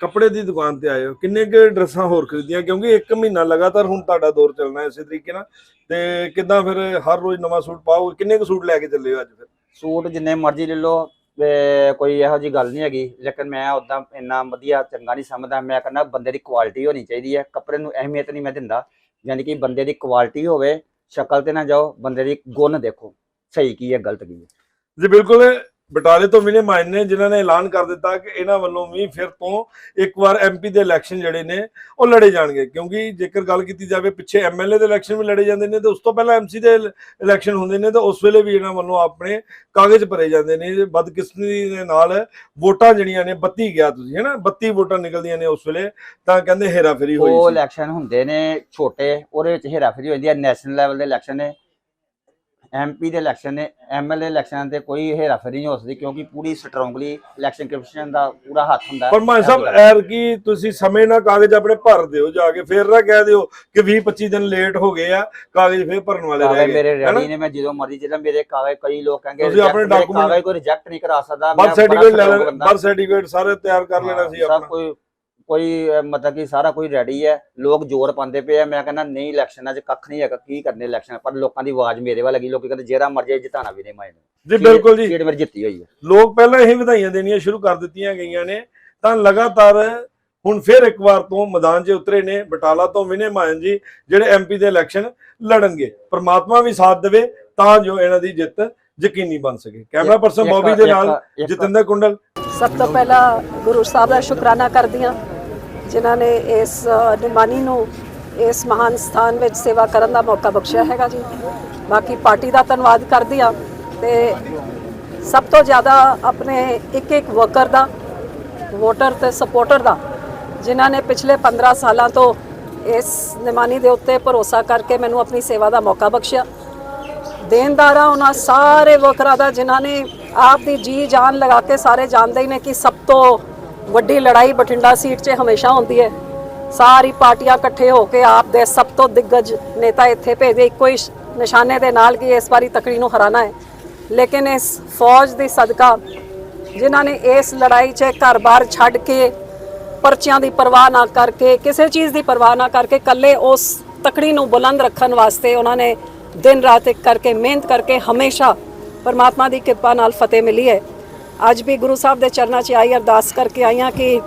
ਕੱਪੜੇ ਦੀ ਦੁਕਾਨ ਤੇ ਆਏ ਹੋ। ਕਿੰਨੇ ਕੁ ਡਰੈਸਾਂ ਹੋਰ ਖਰੀਦੀਆਂ? ਕਿਉਂਕਿ ਇੱਕ ਮਹੀਨਾ ਲਗਾਤਾਰ ਹੁਣ ਤੁਹਾਡਾ ਦੌਰ ਚੱਲਣਾ ਹੈ ਇਸੇ ਤਰੀਕੇ ਨਾਲ। ਤੇ ਕਿੱਦਾਂ ਫਿਰ ਹਰ ਰੋਜ਼ ਨਵਾਂ ਸੂਟ ਪਾਓਗੇ ਕਿੰਨੇ ਕੁ ਸੂਟ ਲੈ ਕੇ ਚੱਲੇ ਹੋ ਅੱਜ ਫਿਰ? ਸੂਟ ਜਿੰਨੇ ਮਰਜ਼ੀ ਲੈ ਲਓ ਕੋਈ ਇਹੋ ਜੀ ਗੱਲ ਨਹੀਂ ਹੈਗੀ, ਲੇਕਿਨ ਮੈਂ ਉਦਾਂ ਇੰਨਾ ਵਧੀਆ ਚੰਗਾ ਨਹੀਂ ਸਮਝਦਾ, ਮੈਂ ਕਹਿੰਦਾ ਬੰਦੇ ਦੀ ਕੁਆਲਿਟੀ ਹੋਣੀ ਚਾਹੀਦੀ ਹੈ, ਕੱਪੜੇ ਨੂੰ ਅਹਿਮੀਅਤ ਨਹੀਂ ਮੈਂ ਦਿੰਦਾ, ਯਾਨੀ ਕਿ ਬੰਦੇ ਦੀ ਕੁਆਲਿਟੀ ਹੋਵੇ, ਸ਼ਕਲ ਤੇ ਨਾ ਜਾਓ, ਬੰਦੇ ਦੀ ਗੁਣ ਦੇਖੋ, ਸਹੀ ਕੀ ਹੈ, ਗਲਤ ਕੀ ਹੈ। ਜੀ, ਬਿਲਕੁਲ। ਬਟਾਲੇ ਤੋਂ ਮਿਲੇ ਮਾਇਨ ਨੇ ਜਿਨ੍ਹਾਂ ਨੇ ਐਲਾਨ ਕਰ ਦਿੱਤਾ ਕਿ ਇਹਨਾਂ ਵੱਲੋਂ ਵੀ ਫਿਰ ਤੋਂ ਇੱਕ ਵਾਰ ਐਮਪੀ ਦੇ ਇਲੈਕਸ਼ਨ ਜਿਹੜੇ ਨੇ ਉਹ ਲੜੇ ਜਾਣਗੇ। ਕਿਉਂਕਿ ਜੇਕਰ ਗੱਲ ਕੀਤੀ ਜਾਵੇ ਪਿੱਛੇ ਐਮਐਲਏ ਦੇ ਇਲੈਕਸ਼ਨ ਵੀ ਲੜੇ ਜਾਂਦੇ ਨੇ ਤੇ ਉਸ ਤੋਂ ਪਹਿਲਾਂ ਐਮਸੀ ਦੇ ਇਲੈਕਸ਼ਨ ਹੁੰਦੇ ਨੇ ਤੇ ਉਸ ਵੇਲੇ ਵੀ ਇਹਨਾਂ ਵੱਲੋਂ ਆਪਣੇ ਕਾਗਜ਼ ਭਰੇ ਜਾਂਦੇ ਨੇ। ਬਦਕਿਸਮਤੀ ਦੇ ਨਾਲ ਵੋਟਾਂ ਜਿਹੜੀਆਂ ਨੇ 32 ਗਿਆ ਤੁਸੀਂ ਹੈਨਾ 32 ਵੋਟਾਂ ਨਿਕਲਦੀਆਂ ਨੇ ਉਸ ਵੇਲੇ ਤਾਂ ਕਹਿੰਦੇ ਹੇਰਾਫੇਰੀ ਉਹ ਹੋਈ ਸੀ। ਇਲੈਕਸ਼ਨ ਹੁੰਦੇ ਨੇ ਛੋਟੇ ਉਹਦੇ ਵਿੱਚ ਹੇਰਾਫੇਰੀ ਹੁੰਦੀ ਹੈ। ਨੈਸ਼ਨਲ ਲੈਵਲ ਦੇ ਇਲੈਕਸ਼ਨ ਨੇ। ਐਮਪੀ ਦੇ ਇਲੈਕਸ਼ਨ ਨੇ ਐਮਐਲਏ ਇਲੈਕਸ਼ਨ ਤੇ ਕੋਈ ਹੇਰਾਫੇਰੀ ਨਹੀਂ ਹੋ ਸਕਦੀ ਕਿਉਂਕਿ ਪੂਰੀ ਸਟਰੋਂਗਲੀ ਇਲੈਕਸ਼ਨ ਕਮਿਸ਼ਨ ਦਾ ਪੂਰਾ ਹੱਥ ਹੁੰਦਾ। ਪਰ ਮਾਨ ਸਾਹਿਬ ਐਰ ਕੀ ਤੁਸੀਂ ਸਮੇਂ ਨਾਲ ਕਾਗਜ਼ ਆਪਣੇ ਭਰ ਦਿਓ ਜਾ ਕੇ ਫੇਰ ਨਾ ਕਹਿ ਦਿਓ ਕਿ 20 25 ਦਿਨ ਲੇਟ ਹੋ ਗਏ ਆ ਕਾਗਜ਼ ਫੇਰ ਭਰਨ ਵਾਲੇ ਰਹਿ ਗਏ ਮੇਰੇ? ਰੈਡੀ ਨੇ ਮੈਂ ਜਦੋਂ ਮਰਜ਼ੀ ਜਿਹੜਾ ਮੇਰੇ ਕਾਗਜ਼ ਕਈ ਲੋਕ ਕਹਿੰਗੇ ਤੁਸੀਂ ਆਪਣੇ ਕਾਗਜ਼ ਕੋਈ ਰਿਜੈਕਟ ਨਹੀਂ ਕਰਾ ਸਕਦਾ ਬਰਥ ਸਰਟੀਫਿਕੇਟ ਬੰਦਾ। ਬਰਥ ਸਰਟੀਫਿਕੇਟ ਸਾਰੇ ਤਿਆਰ ਕਰ ਲੈਣਾ ਸੀ ਸਭ ਆਪਣਾ ਕੋਈ ਕੋਈ ਅਹ, ਮਤਲਬ ਕਿ ਸਾਰਾ ਕੁਝ ਰੈਡੀ ਹੈ ਲੋਕ ਜ਼ੋਰ ਪਾਉਂਦੇ ਪਏ ਆ। ਮੈਂ ਕਹਿੰਦਾ ਨਹੀਂ ਇਲੈਕਸ਼ਨਾਂ 'ਚ ਕੱਖ ਨਹੀਂ ਹੈਗਾ ਕੀ ਕਰਨੇ ਇਲੈਕਸ਼ਨ ਪਰ ਲੋਕਾਂ ਦੀ ਆਵਾਜ਼ ਮੇਰੇ ਵੱਲ ਲੱਗੀ ਲੋਕੀ ਕਹਿੰਦੇ ਜਿਹੜਾ ਮਰਜ਼ੀ ਜਿਤਾਣਾ ਵੀ ਨਹੀਂ ਮਾਇਨੇ ਜੀ ਬਿਲਕੁਲ ਜੀ। ਸੀਟ ਮੇਰੀ ਜਿੱਤੀ ਹੋਈ ਹੈ। ਲੋਕ ਪਹਿਲਾਂ ਇਹ ਵਧਾਈਆਂ ਦੇਣੀਆਂ ਸ਼ੁਰੂ ਕਰ ਦਿੱਤੀਆਂ ਗਈਆਂ ਨੇ। ਤਾਂ ਲਗਾਤਾਰ ਹੁਣ ਫਿਰ ਇੱਕ ਵਾਰ ਤੋਂ ਮੈਦਾਨ 'ਚ ਉਤਰੇ ਨੇ ਬਟਾਲਾ ਤੋਂ ਵਿਨੇ ਮਾਨ ਜੀ ਜਿਹੜੇ ਐਮਪੀ ਦੇ ਇਲੈਕਸ਼ਨ ਲੜਨਗੇ। ਪ੍ਰਮਾਤਮਾ ਵੀ ਸਾਥ ਦੇਵੇ ਤਾਂ ਜੋ ਇਹਨਾਂ ਦੀ ਜਿੱਤ ਯਕੀਨੀ ਬਣ ਸਕੇ। ਕੈਮਰਾ ਪਰਸਨ ਇੱਕ- ਬੌਬੀ ਦੇ ਨਾਲ ਇੱਕ- ਜਤਿੰਦਰ ਕੁੰਡਲ। ਸਭ ਤੋਂ ਪਹਿਲਾਂ ਗੁਰੂ ਸਾਹਿਬ ਦਾ ਸ਼ੁਕਰਾਨਾ ਕਰਦੀ ਹਾਂ। ਜਿਨ੍ਹਾਂ ਨੇ ਇਸ ਨਿਮਾਨੀ ਨੂੰ ਇਸ ਮਹਾਨ ਸਥਾਨ ਵਿੱਚ ਸੇਵਾ ਕਰਨ ਦਾ ਮੌਕਾ ਬਖਸ਼ਿਆ ਹੈਗਾ ਜੀ। ਬਾਕੀ ਪਾਰਟੀ ਦਾ ਧੰਨਵਾਦ ਕਰਦੀ ਆ ਤੇ ਸਭ ਤੋਂ ਜ਼ਿਆਦਾ ਆਪਣੇ ਇੱਕ ਇੱਕ ਵਰਕਰ ਦਾ, ਵੋਟਰ ਤੇ ਸਪੋਰਟਰ ਦਾ, ਜਿਨ੍ਹਾਂ ਨੇ ਪਿਛਲੇ 15 ਸਾਲਾਂ ਤੋਂ ਇਸ ਨਿਮਾਨੀ ਦੇ ਉੱਤੇ ਭਰੋਸਾ ਕਰਕੇ ਮੈਨੂੰ ਆਪਣੀ ਸੇਵਾ ਦਾ ਮੌਕਾ ਬਖਸ਼ਿਆ। ਦੇਣਦਾਰਾਂ ਉਹਨਾਂ ਸਾਰੇ ਵਰਕਰਾਂ ਦਾ ਜਿਨ੍ਹਾਂ ਨੇ ਆਪ ਦੀ ਜੀ ਜਾਨ ਲਗਾ ਕੇ ਸਾਰੇ ਜਾਣਦੇ ਹੀ ਨੇ ਕਿ ਸਭ ਤੋਂ ਵੱਡੀ ਲੜਾਈ ਬਠਿੰਡਾ ਸੀਟ 'ਚ ਹਮੇਸ਼ਾ ਹੁੰਦੀ ਹੈ। ਸਾਰੀ ਪਾਰਟੀਆਂ ਇਕੱਠੇ ਹੋ ਕੇ ਆਪ ਦੇ ਸਭ ਤੋਂ ਦਿੱਗਜ ਨੇਤਾ ਇੱਥੇ ਭੇਜੇ। ਇੱਕੋ ਹੀ ਨਿਸ਼ਾਨੇ ਦੇ ਨਾਲ ਕਿ ਇਸ ਵਾਰੀ ਤਕੜੀ ਨੂੰ ਹਰਾਣਾ ਹੈ। ਲੇਕਿਨ ਇਸ ਫੌਜ ਦੀ ਸਦਕਾ, ਜਿਨ੍ਹਾਂ ਨੇ ਇਸ ਲੜਾਈ 'ਚ ਘਰ-ਬਾਰ ਛੱਡ ਕੇ ਪਰਚਿਆਂ ਦੀ ਪਰਵਾਹ ਨਾ ਕਰਕੇ, ਕਿਸੇ ਚੀਜ਼ ਦੀ ਪਰਵਾਹ ਨਾ ਕਰਕੇ ਕੱਲੇ ਉਸ ਤਕੜੀ ਨੂੰ ਬੁਲੰਦ ਰੱਖਣ ਵਾਸਤੇ ਉਹਨਾਂ ਨੇ ਦਿਨ ਰਾਤ ਇੱਕ ਕਰਕੇ, ਮਿਹਨਤ ਕਰਕੇ ਹਮੇਸ਼ਾ ਪਰਮਾਤਮਾ ਦੀ ਕਿਰਪਾ ਨਾਲ ਫਤਿਹ ਮਿਲੀ ਹੈ। ਅੱਜ ਵੀ ਗੁਰੂ ਸਾਹਿਬ ਦੇ ਚਰਨਾਂ 'ਚ ਆਈ ਅਰਦਾਸ ਕਰਕੇ ਆਈਆਂ ਕਿ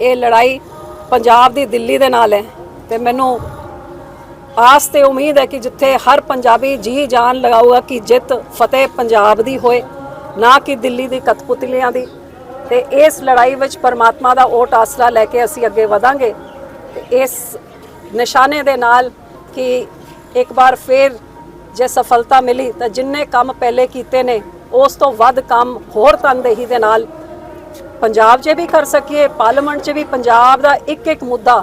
ਇਹ ਲੜਾਈ ਪੰਜਾਬ ਦੀ ਦਿੱਲੀ ਦੇ ਨਾਲ ਹੈ ਤੇ ਮੈਨੂੰ ਆਸ ਤੇ ਉਮੀਦ ਹੈ ਕਿ ਜਿੱਥੇ ਹਰ ਪੰਜਾਬੀ ਜੀ ਜਾਨ ਲਗਾਊਗਾ ਕਿ ਜਿੱਤ ਫਤਿਹ ਪੰਜਾਬ ਦੀ ਹੋਏ, ਨਾ ਕਿ ਦਿੱਲੀ ਦੀ ਕਤਪੁਤਲੀਆਂ ਦੀ। ਤੇ ਇਸ ਲੜਾਈ ਵਿੱਚ ਪਰਮਾਤਮਾ ਦਾ ਓਟ ਆਸਰਾ ਲੈ ਕੇ ਅਸੀਂ ਅੱਗੇ ਵਧਾਂਗੇ ਤੇ ਇਸ ਨਿਸ਼ਾਨੇ ਦੇ ਨਾਲ ਕਿ ਇੱਕ ਵਾਰ ਫੇਰ ਜੇ ਸਫਲਤਾ ਮਿਲੀ ਤਾਂ ਜਿੰਨੇ ਕੰਮ ਪਹਿਲੇ ਕੀਤੇ ਨੇ ਉਸ ਤੋਂ ਵੱਧ ਕੰਮ ਹੋਰ ਤਨਦੇਹੀ ਦੇ ਨਾਲ ਪੰਜਾਬ 'ਚ ਵੀ ਕਰ ਸਕੀਏ, ਪਾਰਲੀਮੈਂਟ 'ਚ ਵੀ ਪੰਜਾਬ ਦਾ ਇੱਕ ਇੱਕ ਮੁੱਦਾ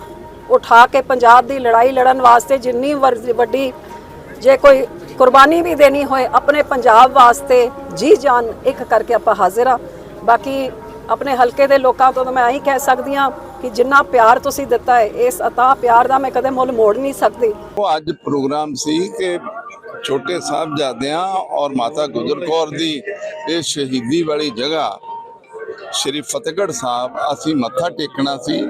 ਉਠਾ ਕੇ ਪੰਜਾਬ ਦੀ ਲੜਾਈ ਲੜਨ ਵਾਸਤੇ ਜਿੰਨੀ ਵੱਡੀ ਜੇ ਕੋਈ ਕੁਰਬਾਨੀ ਵੀ ਦੇਣੀ ਹੋਏ, ਆਪਣੇ ਪੰਜਾਬ ਵਾਸਤੇ ਜੀ ਜਾਨ ਇੱਕ ਕਰਕੇ ਆਪਾਂ ਹਾਜ਼ਰ ਆ ਬਾਕੀ ਆਪਣੇ ਹਲਕੇ ਦੇ ਲੋਕਾਂ ਤੋਂ ਤਾਂ ਮੈਂ ਆਹੀ ਕਹਿ ਸਕਦੀ ਹਾਂ ਕਿ ਜਿੰਨਾ ਪਿਆਰ ਤੁਸੀਂ ਦਿੱਤਾ ਹੈ, ਇਸ ਅਤਾ ਪਿਆਰ ਦਾ ਮੈਂ ਕਦੇ ਮੁੱਲ ਮੋੜ ਨਹੀਂ ਸਕਦੀ। ਉਹ ਅੱਜ ਪ੍ਰੋਗਰਾਮ ਸੀ ਕਿ ਛੋਟੇ ਸਾਹਿਬਜ਼ਾਦਿਆਂ ਔਰ ਮਾਤਾ ਗੁਜਰ ਕੌਰ ਦੀ ਇਹ ਸ਼ਹੀਦੀ ਵਾਲੀ ਜਗ੍ਹਾ, ਸ਼੍ਰੀ ਫਤਿਹਗੜ੍ਹ ਸਾਹਿਬ, ਅਸੀਂ ਮੱਥਾ ਟੇਕਣਾ ਸੀ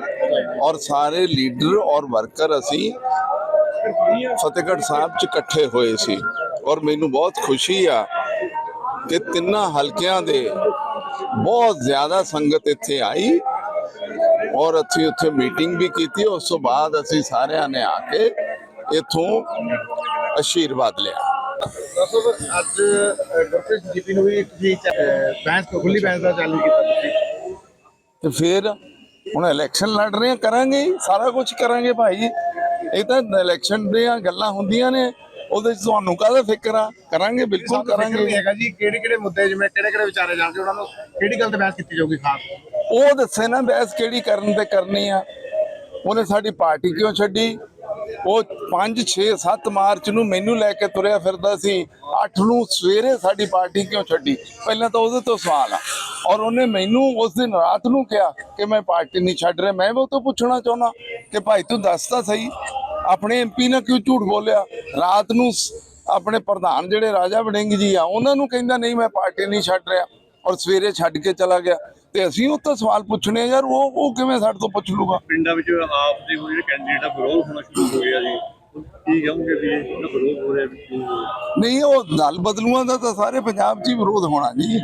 ਔਰ ਸਾਰੇ ਲੀਡਰ ਔਰ ਵਰਕਰ ਅਸੀਂ ਫਤਿਹਗੜ੍ਹ ਸਾਹਿਬ ਚ ਇਕੱਠੇ ਹੋਏ ਸੀ। ਔਰ ਮੈਨੂੰ ਬਹੁਤ ਖੁਸ਼ੀ ਆ ਕਿ ਤਿੰਨਾਂ ਹਲਕਿਆਂ ਦੇ ਬਹੁਤ ਜ਼ਿਆਦਾ ਸੰਗਤ ਇੱਥੇ ਆਈ ਔਰ ਅਸੀਂ ਉੱਥੇ ਮੀਟਿੰਗ ਵੀ ਕੀਤੀ। ਉਸ ਤੋਂ ਬਾਅਦ ਅਸੀਂ ਸਾਰਿਆਂ ਨੇ ਆ ਕੇ ਇਥੋਂ ਅਸ਼ੀਰਵਾਦ ਲਿਆ। ਦੱਸੋ ਫਿਰ ਅੱਜ ਅ, ਗੁਰਪ੍ਰੀਤ ਜੀਪੀ ਨੂੰ ਵੀ ਤੁਸੀਂ ਅ, ਬੈਂਸ ਖੁੱਲੀ ਬੈਂਸ ਦਾ ਚਾਲੂ ਕੀਤਾ ਤੁਸੀਂ। ਤੇ ਫਿਰ ਹੁਣ ਇਲੈਕਸ਼ਨ ਲੜ ਰਹੇ ਕਰਾਂਗੇ ਸਾਰਾ ਕੁਝ ਕਰਾਂਗੇ ਭਾਈ। ਇਹ ਤਾਂ ਇਲੈਕਸ਼ਨ ਦੀਆਂ ਗੱਲਾਂ ਹੁੰਦੀਆਂ ਨੇ ਉਹਦੇ ਚ ਤੁਹਾਨੂੰ ਕਾਹਦਾ ਫਿਕਰ ਆ? ਕਰਾਂਗੇ ਬਿਲਕੁਲ ਕਰਾਂਗੇ। ਨਹੀਂ ਹੈਗਾ ਜੀ ਕਿਹੜੇ ਕਿਹੜੇ ਮੁੱਦੇ ਜਿਵੇਂ ਕਿਹੜੇ ਕਿਹੜੇ ਵਿਚਾਰੇ ਜਾਣਗੇ ਉਹਨਾਂ ਨੂੰ ਕਿਹੜੀ ਗੱਲ ਤੇ ਬੈਂਸ ਕੀਤੀ ਜਾਊਗੀ ਖਾਸ? ਉਹ ਦੱਸੇ ਨਾ ਬਹਿਸ ਕਿਹੜੀ ਕਰਨ ਤੇ ਕਰਨੀ ਆ। ਉਹਨੇ ਸਾਡੀ ਪਾਰਟੀ ਕਿਉਂ ਛੱਡੀ? ਉਹ 5 6 7 ਮਾਰਚ ਨੂੰ ਮੈਨੂੰ ਲੈ ਕੇ ਤੁਰਿਆ ਫਿਰਦਾ ਸੀ। 8 ਨੂੰ ਸਵੇਰੇ ਸਾਡੀ ਪਾਰਟੀ ਕਿਉਂ ਛੱਡੀ? ਪਹਿਲਾਂ ਤਾਂ ਉਹਦੇ ਤੋਂ ਸਵਾਲ ਆ। ਔਰ ਉਹਨੇ ਮੈਨੂੰ ਉਸ ਦਿਨ ਰਾਤ ਨੂੰ ਕਿਹਾ ਕਿ ਮੈਂ ਪਾਰਟੀ ਨਹੀਂ ਛੱਡ ਰਿਹਾ। ਮੈਂ ਵੀ ਉਹ ਤੋਂ ਪੁੱਛਣਾ ਚਾਹੁੰਦਾ ਕਿ ਭਾਈ ਤੂੰ ਦੱਸ ਤਾਂ ਸਹੀ, ਆਪਣੇ ਐਮਪੀ ਨਾਲ ਕਿਉਂ ਝੂਠ ਬੋਲਿਆ? ਰਾਤ ਨੂੰ ਆਪਣੇ ਪ੍ਰਧਾਨ ਜਿਹੜੇ ਰਾਜਾ ਵੜਿੰਗ ਜੀ ਆ, ਉਹਨਾਂ ਨੂੰ ਕਹਿੰਦਾ, ਨਹੀਂ, ਮੈਂ ਪਾਰਟੀ ਨਹੀਂ ਛੱਡ ਰਿਹਾ। ਔਰ ਸਵੇਰੇ ਛੱਡ ਕੇ ਚਲਾ ਗਿਆ। ਤੇ ਅਸੀਂ ਉਹ ਤੋਂ ਸਵਾਲ ਪੁੱਛਣੇ ਯਾਰ ਉਹ ਉਹ ਕਿਵੇਂ ਸਾਡੇ ਤੋਂ ਪੁੱਛ ਲੂਗਾ? ਪਿੰਡਾਂ ਵਿੱਚ ਆਪ ਦੇ ਜਿਹੜੇ ਕੈਂਡੀਡੇਟ ਆ ਵਿਰੋਧ ਹੋਣਾ ਸ਼ੁਰੂ ਹੋ ਗਿਆ ਜੀ। ਕੀ ਕਹੋਗੇ ਵੀ ਇਹ ਜਿਹੜਾ ਵਿਰੋਧ ਹੋ ਰਿਹਾ ਵੀ? ਨਹੀਂ ਉਹ ਦਲ ਬਦਲੂਆਂ ਦਾ ਤਾਂ ਸਾਰੇ ਪੰਜਾਬ 'ਚ ਹੀ ਵਿਰੋਧ ਹੋਣਾ ਜੀ।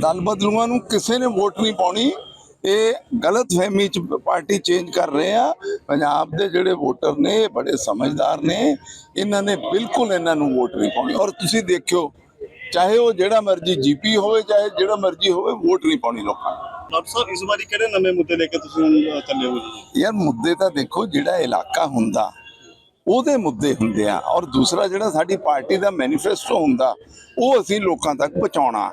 ਦਲ ਬਦਲੂਆਂ ਨੂੰ ਕਿਸੇ ਨੇ ਵੋਟ ਨਹੀਂ ਪਾਉਣੀ। ਇਹ ਗਲਤ ਫਹਿਮੀ 'ਚ ਪਾਰਟੀ ਚੇਂਜ ਕਰ ਰਹੇ ਆ। ਪੰਜਾਬ ਦੇ ਜਿਹੜੇ ਵੋਟਰ ਨੇ ਬੜੇ ਸਮਝਦਾਰ ਨੇ। ਇਹਨਾਂ ਨੇ ਬਿਲਕੁਲ ਇਹਨਾਂ ਨੂੰ ਵੋਟ ਨਹੀਂ ਪਾਉਣੀ। ਔਰ ਤੁਸੀਂ ਦੇਖਿਓ ਚਾਹੇ ਉਹ ਜਿਹੜਾ ਮਰਜ਼ੀ ਜੀਪੀ ਹੋਵੇ ਚਾਹੇ ਜਿਹੜਾ ਮਰਜ਼ੀ ਹੋਵੇ ਵੋਟ ਨਹੀਂ ਪਾਉਣੀ ਲੋਕਾਂ ਨੇ। ਡਾਕਟਰ ਸਾਹਿਬ ਇਸ ਵਾਰੀ ਕਿਹੜੇ ਨਵੇਂ ਮੁੱਦੇ ਲੈ ਕੇ ਤੁਸੀਂ ਚੱਲੇ ਹੋ ਜੀ? ਯਾਰ ਮੁੱਦੇ ਤਾਂ ਦੇਖੋ ਜਿਹੜਾ ਇਲਾਕਾ ਹੁੰਦਾ ਉਹਦੇ ਮੁੱਦੇ ਹੁੰਦੇ ਆ ਔਰ ਦੂਸਰਾ ਜਿਹੜਾ ਸਾਡੀ ਪਾਰਟੀ ਦਾ ਮੈਨੀਫੈਸਟੋ ਹੁੰਦਾ, ਉਹ ਅਸੀਂ ਲੋਕਾਂ ਤੱਕ ਪਹੁੰਚਾਉਣਾ।